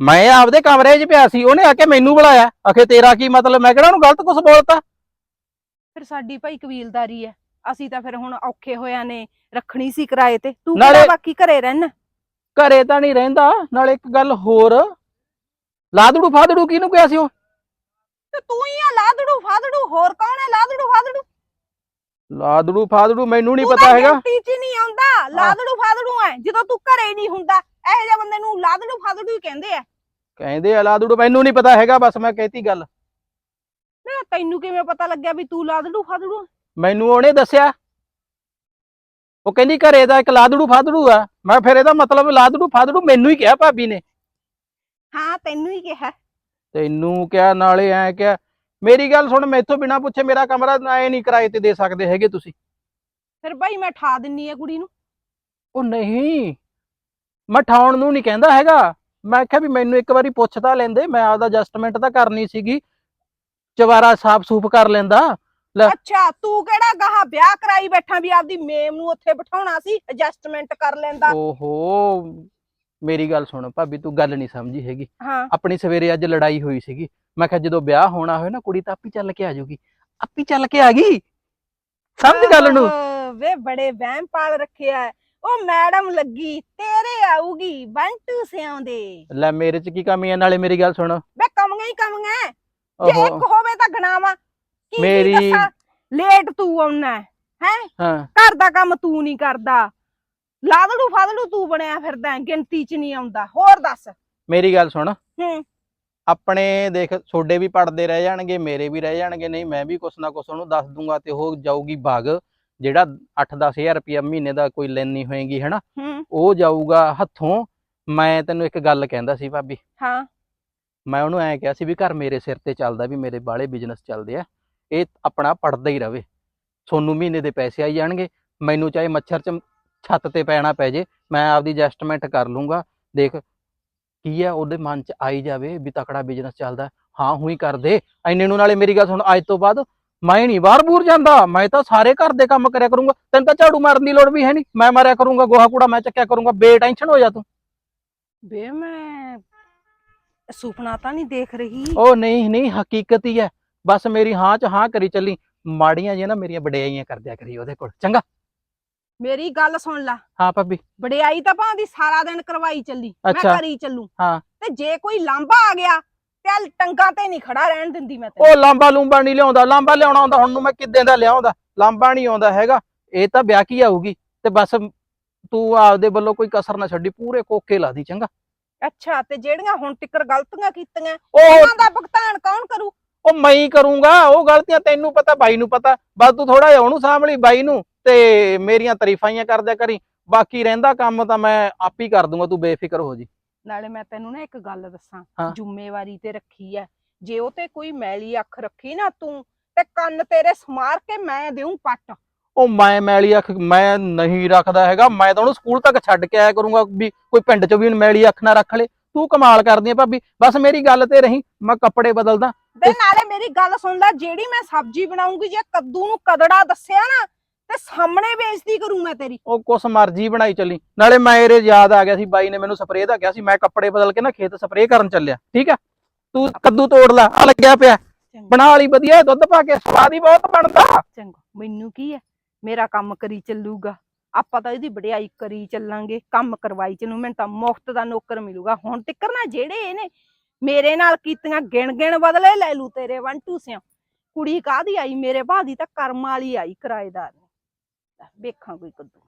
ਮੈਂ ਆਪਦੇ ਕਮਰੇ 'ਚ ਪਿਆ ਸੀ ਉਹਨੇ ਆ ਕੇ ਮੈਨੂੰ ਬੁਲਾਇਆ। ਆਖੇ ਤੇਰਾ ਕੀ ਮਤਲਬ? ਮੈਂ ਕਿਹੜਾ ਉਹਨੂੰ ਗਲਤ ਕੁਝ ਬੋਲਤਾ? ਫਿਰ ਸਾਡੀ ਭਾਈ ਕਬੀਲਦਾਰੀ ਹੈ ਅਸੀਂ ਤਾਂ ਫਿਰ ਹੁਣ ਔਖੇ ਹੋਇਆਂ ਨੇ ਰੱਖਣੀ ਸੀ ਕਿਰਾਏ ਤੇ। ਤੂੰ ਨਾਲੇ- ਕਿਹੜਾ ਬਾਕੀ ਘਰੇ ਰਹਿਣਾ ਘਰੇ ਤਾਂ ਨਹੀਂ ਰਹਿੰਦਾ। ਨਾਲ ਇੱਕ ਗੱਲ ਹੋਰ ਲਾਦੜੂ ਫਾਦੜੂ ਕਿਹਨੂੰ ਕਿਹਾ ਸੀ ਉਹ? ਤੇ ਤੂੰ ਹੀ ਆ ਲਾਦੜੂ ਫਾਦੜੂ ਹੋਰ ਕੌਣ ਹੈ ਲਾਦੜੂ ਫਾਦੜੂ? ਲਾਦੜੂ ਫਾਦੜੂ ਮੈਨੂੰ ਨਹੀਂ ਪਤਾ ਹੈਗਾ। ਗਿਣਤੀ 'ਚ ਹੀ ਨਹੀਂ ਆਉਂਦਾ ਲਾਦੜੂ ਫਾਦੜੂ ਹੈ ਜਦੋਂ ਤੂੰ ਘਰੇ ਨਹੀਂ ਹੁੰਦਾ ਇਹੋ ਜਿਹੇ ਬੰਦੇ ਨੂੰ ਲਾਦੜੂ ਫਾਦੜੂ ਹੀ ਕਹਿੰਦੇ ਆ। ਕਹਿੰਦੇ ਆ ਲਾਦੜੂ ਮੈਨੂੰ ਨਹੀਂ ਪਤਾ ਹੈਗਾ ਬਸ ਮੈਂ ਕਹਿਤੀ ਗੱਲ। ਨਾ ਤੈਨੂੰ ਕਿਵੇਂ ਪਤਾ ਲੱਗਿਆ ਵੀ ਤੂੰ ਲਾਦੜੂ ਫਾਦੜੂ? ਮੈਨੂੰ ਉਹਨੇ ਦੱਸਿਆ। ਉਹ ਕਹਿੰਦੀ ਘਰੇ ਦਾ ਇੱਕ ਲਾਦੜੂ ਫਾਦੜੂ ਆ। ਮੈਂ ਫਿਰ ਇਹਦਾ ਮਤਲਬ ਲਾਦੜੂ ਫਾਦੜੂ ਮੈਨੂੰ ਹੀ ਕਿਹਾ ਭਾਬੀ ਨੇ। ਹਾਂ ਤੈਨੂੰ ਹੀ ਕਿਹਾ। ਤੈਨੂੰ ਕਿਹਾ ਨਾਲੇ ਐ ਕਿਹਾ ਮੇਰੀ ਗੱਲ ਸੁਣ ਮੈਥੋਂ ਬਿਨਾ ਪੁੱਛੇ ਮੇਰਾ ਕਮਰਾ ਐ ਨਹੀਂ ਕਿਰਾਏ ਤੇ ਦੇ ਸਕਦੇ ਹੈਗੇ ਤੁਸੀਂ। ਫਿਰ ਭਾਈ ਮੈਂ ਠਾ ਦਿੰਨੀ ਆ ਕੁੜੀ ਨੂੰ। ਉਹ ਨਹੀਂ ਮੈਂ ਠਾਉਣ ਨੂੰ ਨਹੀਂ ਕਹਿੰਦਾ ਹੈਗਾ। ਮੈਂ ਕਿਹਾ ਵੀ ਮੈਨੂੰ ਇੱਕ ਵਾਰੀ ਪੁੱਛ ਤਾਂ ਲੈਂਦੇ ਮੈਂ ਆਪਦਾ ਐਡਜਸਟਮੈਂਟ ਤਾਂ ਕਰਨੀ ਸੀਗੀ। ਚਵਾਰਾ ਸਾਫ਼ ਸੂਫ ਕਰ ਲੈਂਦਾ। ਲੈ। ਅੱਛਾ ਤੂੰ ਕਿਹੜਾ ਗਾਹਾਂ ਵਿਆਹ ਕਰਾਈ ਬੈਠਾ ਵੀ ਆਪਦੀ ਮੇਮ ਨੂੰ ਉੱਥੇ ਬਿਠਾਉਣਾ ਸੀ ਐਡਜਸਟਮੈਂਟ ਕਰ ਲੈਂਦਾ। ਓਹੋ ਮੇਰੀ ਗੱਲ ਸੁਣ ਭਾਬੀ ਤੂੰ ਗੱਲ ਨਹੀਂ ਸਮਝੀ ਹੈਗੀ। ਹਾਂ। ਆਪਣੀ ਸਵੇਰੇ ਅੱਜ ਲੜਾਈ ਹੋਈ ਸੀਗੀ। ਮੈਂ ਕਿਹਾ ਜਦੋਂ ਵਿਆਹ ਹੋਣਾ ਹੋਏ ਨਾ ਕੁੜੀ ਤਾਂ ਆਪੀ ਚੱਲ ਕੇ ਆ ਜਾਊਗੀ। ਆਪੀ ਚੱਲ ਕੇ ਆ ਗਈ? ਸਮਝ ਗੱਲ ਨੂੰ? ਵੇ ਬੜੇ ਵਹਿਮ ਪਾਲ ਰੱਖਿਆ। ਉਹ ਮੈਡਮ ਲੱਗੀ ਤੇਰੇ ਆਊਗੀ ਬੰਟੂ ਸਿਆਉਂਦੇ ਲੈ ਮੇਰੇ ਚ ਕੀ ਕਮੀ ਹੈ? ਨਾਲੇ ਮੇਰੀ ਗੱਲ ਸੁਣ। ਵੇ ਕਮੀਆਂ ਹੀ ਕਮੀਆਂ। ਜੇ ਇੱਕ ਹੋਵੇ ਤਾਂ ਕੀ ਮੇਰੀ- ਲੇਟ ਤੂੰ ਆਉਣਾ ਹੈ? ਹਾਂ। ਘਰ ਦਾ ਕੰਮ ਤੂੰ ਨਹੀਂ ਕਰਦਾ। ਲਾਦੜੂ ਫਾਦੜੂ ਤੂੰ ਬਣਿਆ ਫਿਰਦਾ ਹੈ, ਗਿਣਤੀ ਚ ਨਹੀਂ ਆਉਂਦਾ ਹੋਰ ਦੱਸ। ਮੇਰੀ ਗੱਲ ਸੁਣ। ਹੂੰ। ਆਪਣੇ ਦੇਖ ਤੁਹਾਡੇ ਵੀ ਪੜਦੇ ਰਹਿ ਜਾਣਗੇ ਮੇਰੇ ਵੀ ਰਹਿ ਜਾਣਗੇ ਨਹੀਂ ਮੈਂ ਵੀ ਕੁਛ ਨਾ ਕੁਛ ਉਹਨੂੰ ਦੱਸ ਦੂੰਗਾ ਤੇ ਉਹ ਜਾਊਗੀ ਬਾਗ ਜਿਹੜਾ 8-10000 ਰੁਪਇਆ ਮਹੀਨੇ ਦਾ ਕੋਈ ਲੈਣੀ ਹੋਏਗੀ ਹਨਾ? ਹੂੰ। ਉਹ ਜਾਊਗਾ ਹੱਥੋਂ। ਮੈਂ ਤੈਨੂੰ ਇੱਕ ਗੱਲ ਕਹਿੰਦਾ ਸੀ ਭਾਬੀ। ਹਾਂ। ਮੈਂ ਉਹਨੂੰ ਐਂ ਕਿਹਾ ਸੀ ਵੀ ਘਰ ਮੇਰੇ ਸਿਰ ਤੇ ਚੱਲਦਾ ਵੀ ਮੇਰੇ ਬਾਲੇ ਬਿਜ਼ਨਸ ਚੱਲਦੇ ਆ ਇਹ ਆਪਣਾ ਪੜਦਾ ਹੀ ਰਵੇ। ਸੋਨੂੰ ਮਹੀਨੇ ਦੇ ਪੈਸੇ ਆਈ ਜਾਣਗੇ ਮੈਨੂੰ ਚਾਹੇ ਮੱਛਰ ਚ ਛੱਤ ਤੇ ਪੈਣਾ ਪੈ ਜੇ ਮੈਂ ਆਪਦੀ ਐਡਜਸਟਮੈਂਟ ਕਰ ਲੂੰਗਾ। ਦੇਖ ਕੀ ਆ ਉਹਦੇ ਮਨ ਚ ਆਈ ਜਾਵੇ ਵੀ ਤਕੜਾ ਬਿਜ਼ਨਸ ਚੱਲਦਾ। ਹਾਂ ਹੁਈ ਕਰ ਦੇ ਐਨੇ ਨੂੰ ਨਾਲੇ ਮੇਰੀ ਗੱਲ ਸੁਣ ਅੱਜ ਤੋਂ ਬਾਅਦ ਮੈਂ ਨਹੀਂ ਬਾਹਰ ਬੂਰ ਜਾਂਦਾ। ਮੈਂ ਤਾਂ ਸਾਰੇ ਘਰ ਦੇ ਕੰਮ ਕਰਿਆ ਕਰੂੰਗਾ। ਤੈਨੂੰ ਤਾਂ ਝਾੜੂ ਮਾਰਨ ਦੀ ਲੋੜ ਵੀ ਹੈ ਨਹੀਂ ਮੈਂ ਮਾਰਿਆ ਕਰੂੰਗਾ ਗੋਹਾ ਕੂੜਾ ਮੈਂ ਚੱਕਿਆ ਕਰੂੰਗਾ। ਬੇ ਟੈਨਸ਼ਨ ਹੋ ਜਾ ਤੂੰ। ਬੇ ਮੈਂ ਸੁਪਨਾ ਤਾਂ ਨਹੀਂ ਦੇਖ ਰਹੀ। ਉਹ ਨਹੀਂ ਨਹੀਂ ਹਕੀਕਤ ਹੀ ਹੈ। ਬਸ ਮੇਰੀ ਹਾਂ ਚ ਹਾਂ ਕਰੀ ਚੱਲੀ। ਮਾੜੀਆਂ ਜਿਹੀਆਂ ਨਾ ਮੇਰੀਆਂ ਵਡਿਆਈਆਂ ਕਰਦਿਆ ਕਰੀ ਉਹਦੇ ਕੋਲ। ਚੰਗਾ। ਮੇਰੀ ਗੱਲ ਸੁਣ ਲੈ। ਹਾਂ ਭਾਬੀ। ਵਡਿਆਈ ਤਾਂ ਭਾਂਦੀ ਸਾਰਾ ਦਿਨ ਕਰਵਾਈ ਚੱਲੀ ਮੈਂ ਅੱਛਾ। ਕਰੀ ਚੱਲੂ। ਹਾਂ। ਤੇ ਜੇ ਕੋਈ ਲਾਂਬਾ ਆ ਗਿਆ ਤੇ ਟੰਗਾ ਤੇ ਨਹੀਂ ਖੜਾ ਰਹਿਣ ਦਿੰਦੀ ਮੈਂ ਉਹ ਲਾਂਬਾ ਲੂੰਬਾ ਨਹੀਂ ਲਿਆਉਂਦਾ ਲਾਂਬਾ ਲਿਆਉਣਾ ਹੁੰਦਾ ਹੁਣ ਨੂੰ ਮੈਂ ਕਿੱਦਾਂ ਦਾ ਲਿਆਉਂਦਾ? ਲਾਂਬਾ ਨਹੀਂ ਆਉਂਦਾ ਹੈਗਾ ਇਹ ਤਾਂ ਵਿਆਹ ਕੀ ਆਊਗੀ? ਤੇ ਬਸ ਤੂੰ ਆਪਦੇ ਵੱਲੋਂ ਕੋਈ ਕਸਰ ਨਾ ਛੱਡੀ ਪੂਰੇ ਕੋਕੇ ਲਾ ਦੀ ਚੰਗਾ। ਅੱਛਾ ਤੇ ਜਿਹੜੀਆਂ ਹੁਣ ਟਿੱਕਰ ਗਲਤੀਆਂ ਕੀਤੀਆਂ ਉਹ ਉਹਨਾਂ ਦਾ ਭੁਗਤਾਨ ਕੌਣ ਕਰੂ? ਉਹ ਮੈਂ ਹੀ ਕਰੂੰਗਾ ਉਹ ਗਲਤੀਆਂ ਤੈਨੂੰ ਪਤਾ ਬਾਈ ਨੂੰ ਪਤਾ। ਬਸ ਤੂੰ ਥੋੜਾ ਜਿਹਾ ਉਹਨੂੰ ਸਾਂਭਲੀ ਬਾਈ ਨੂੰ। ਤੇ ਮੇਰੀਆਂ ਤਾਰੀਫਾਈਆਂ ਕਰਦਿਆ ਕਰੀ। ਬਾਕੀ ਰਹਿੰਦਾ ਕੰਮ ਤਾਂ ਮੈਂ ਆਪ ਹੀ ਕਰ ਦੂੰਗਾ ਤੂੰ ਬੇਫਿਕਰ ਹੋ ਜੀ। ਨਾਲੇ ਮੈਂ ਤੈਨੂੰ ਨਾ ਇੱਕ ਗੱਲ ਦੱਸਾਂ। ਜ਼ਿੰਮੇਵਾਰੀ ਤੇ ਰੱਖੀ ਐ। ਜੇ ਉਹ ਤੇ ਕੋਈ ਮੈਲੀ ਅੱਖ ਰੱਖੀ ਨਾ ਤੂੰ ਤੇ ਕੰਨ ਤੇਰੇ ਸਮਾਰ ਕੇ ਮੈਂ ਦੇਉਂ ਪੱਟ। ਉਹ ਮੈਂ ਮੈਲੀ ਅੱਖ ਮੈਂ ਨਹੀਂ ਰੱਖਦਾ ਹੈਗਾ ਮੈਂ ਤਾਂ ਉਹਨੂੰ ਸਕੂਲ ਤੱਕ ਛੱਡ ਕੇ ਆਇਆ ਕਰੂੰਗਾ ਵੀ ਕੋਈ ਪਿੰਡ 'ਚ ਵੀ ਮੈਲੀ ਅੱਖ ਨਾ ਰੱਖ ਲੇ। ਤੂੰ ਕਮਾਲ ਕਰਦੀ ਹੈ ਭਾਬੀ ਬਸ ਮੇਰੀ ਗੱਲ ਤੇ ਰਹੀ ਮੈਂ ਕੱਪੜੇ ਬਦਲਦਾ। ਤੇ ਨਾਲੇ ਮੇਰੀ ਗੱਲ ਸੁਣ ਲੈ ਜਿਹੜੀ ਮੈਂ ਸਬਜ਼ੀ ਬਣਾਉਂਗੀ ਜੇ ਕੱਦੂ ਨੂੰ ਕਦੜਾ ਦੱਸਿਆ ਨਾ ਤੇ ਸਾਹਮਣੇ ਬੇਇੱਜ਼ਤੀ ਕਰੂੰ ਮੈਂ ਤੇਰੀ। ਉਹ ਕੁਛ ਮਰਜ਼ੀ ਬਣਾਈ ਚੱਲੀ। ਨਾਲੇ ਮੇਰੇ ਯਾਦ ਆ ਗਿਆ ਸੀ ਬਾਈ ਨੇ ਮੈਨੂੰ ਸਪਰੇਅ ਦਾ ਕਿਹਾ ਸੀ ਮੈਂ ਕੱਪੜੇ ਬਦਲ ਕੇ ਨਾ ਖੇਤ ਸਪਰੇਅ ਕਰਨ ਚੱਲਿਆ। ਠੀਕ ਆ? ਤੂੰ ਕੱਦੂ ਤੋੜ ਲੈ ਆ ਲੱਗਿਆ ਪਿਆ। ਬਣਾ ਲਈ ਵਧੀਆ ਦੁੱਧ ਪਾ ਕੇ ਸਵਾਦ ਹੀ ਬਹੁਤ ਬਣਦਾ। ਚੰਗਾ ਮੈਨੂੰ ਕੀ ਐ ਮੇਰਾ ਕੰਮ ਕਰੀ ਚੱਲੂਗਾ। ਆਪਾਂ ਤਾਂ ਇਹਦੀ ਵਡਿਆਈ ਕਰੀ ਚੱਲਾਂਗੇ। ਕੰਮ ਕਰਵਾਈ ਚੱਲੂ ਮੈਨੂੰ ਤਾਂ ਮੁਫਤ ਦਾ ਨੌਕਰ ਮਿਲੂਗਾ। ਹੁਣ ਟਿੱਕਰ ਨਾ ਜਿਹੜੇ ਇਹਨੇ ਮੇਰੇ ਨਾਲ ਕੀਤੀਆਂ ਗਿਣ ਗਿਣ ਬਦਲੇ ਲੈ ਲੂ ਤੇਰੇ ਵੰਟੂ ਸਿਓ ਕੁੜੀ ਕਾਦੀ ਆਈ? ਮੇਰੇ ਭਾਅ ਦੀ ਤਾਂ ਕਰਮ ਵਾਲੀ ਆਈ ਕਿਰਾਏਦਾਰ। ਵੇਖਾਂ ਕੋਈ ਕੱਦੂ।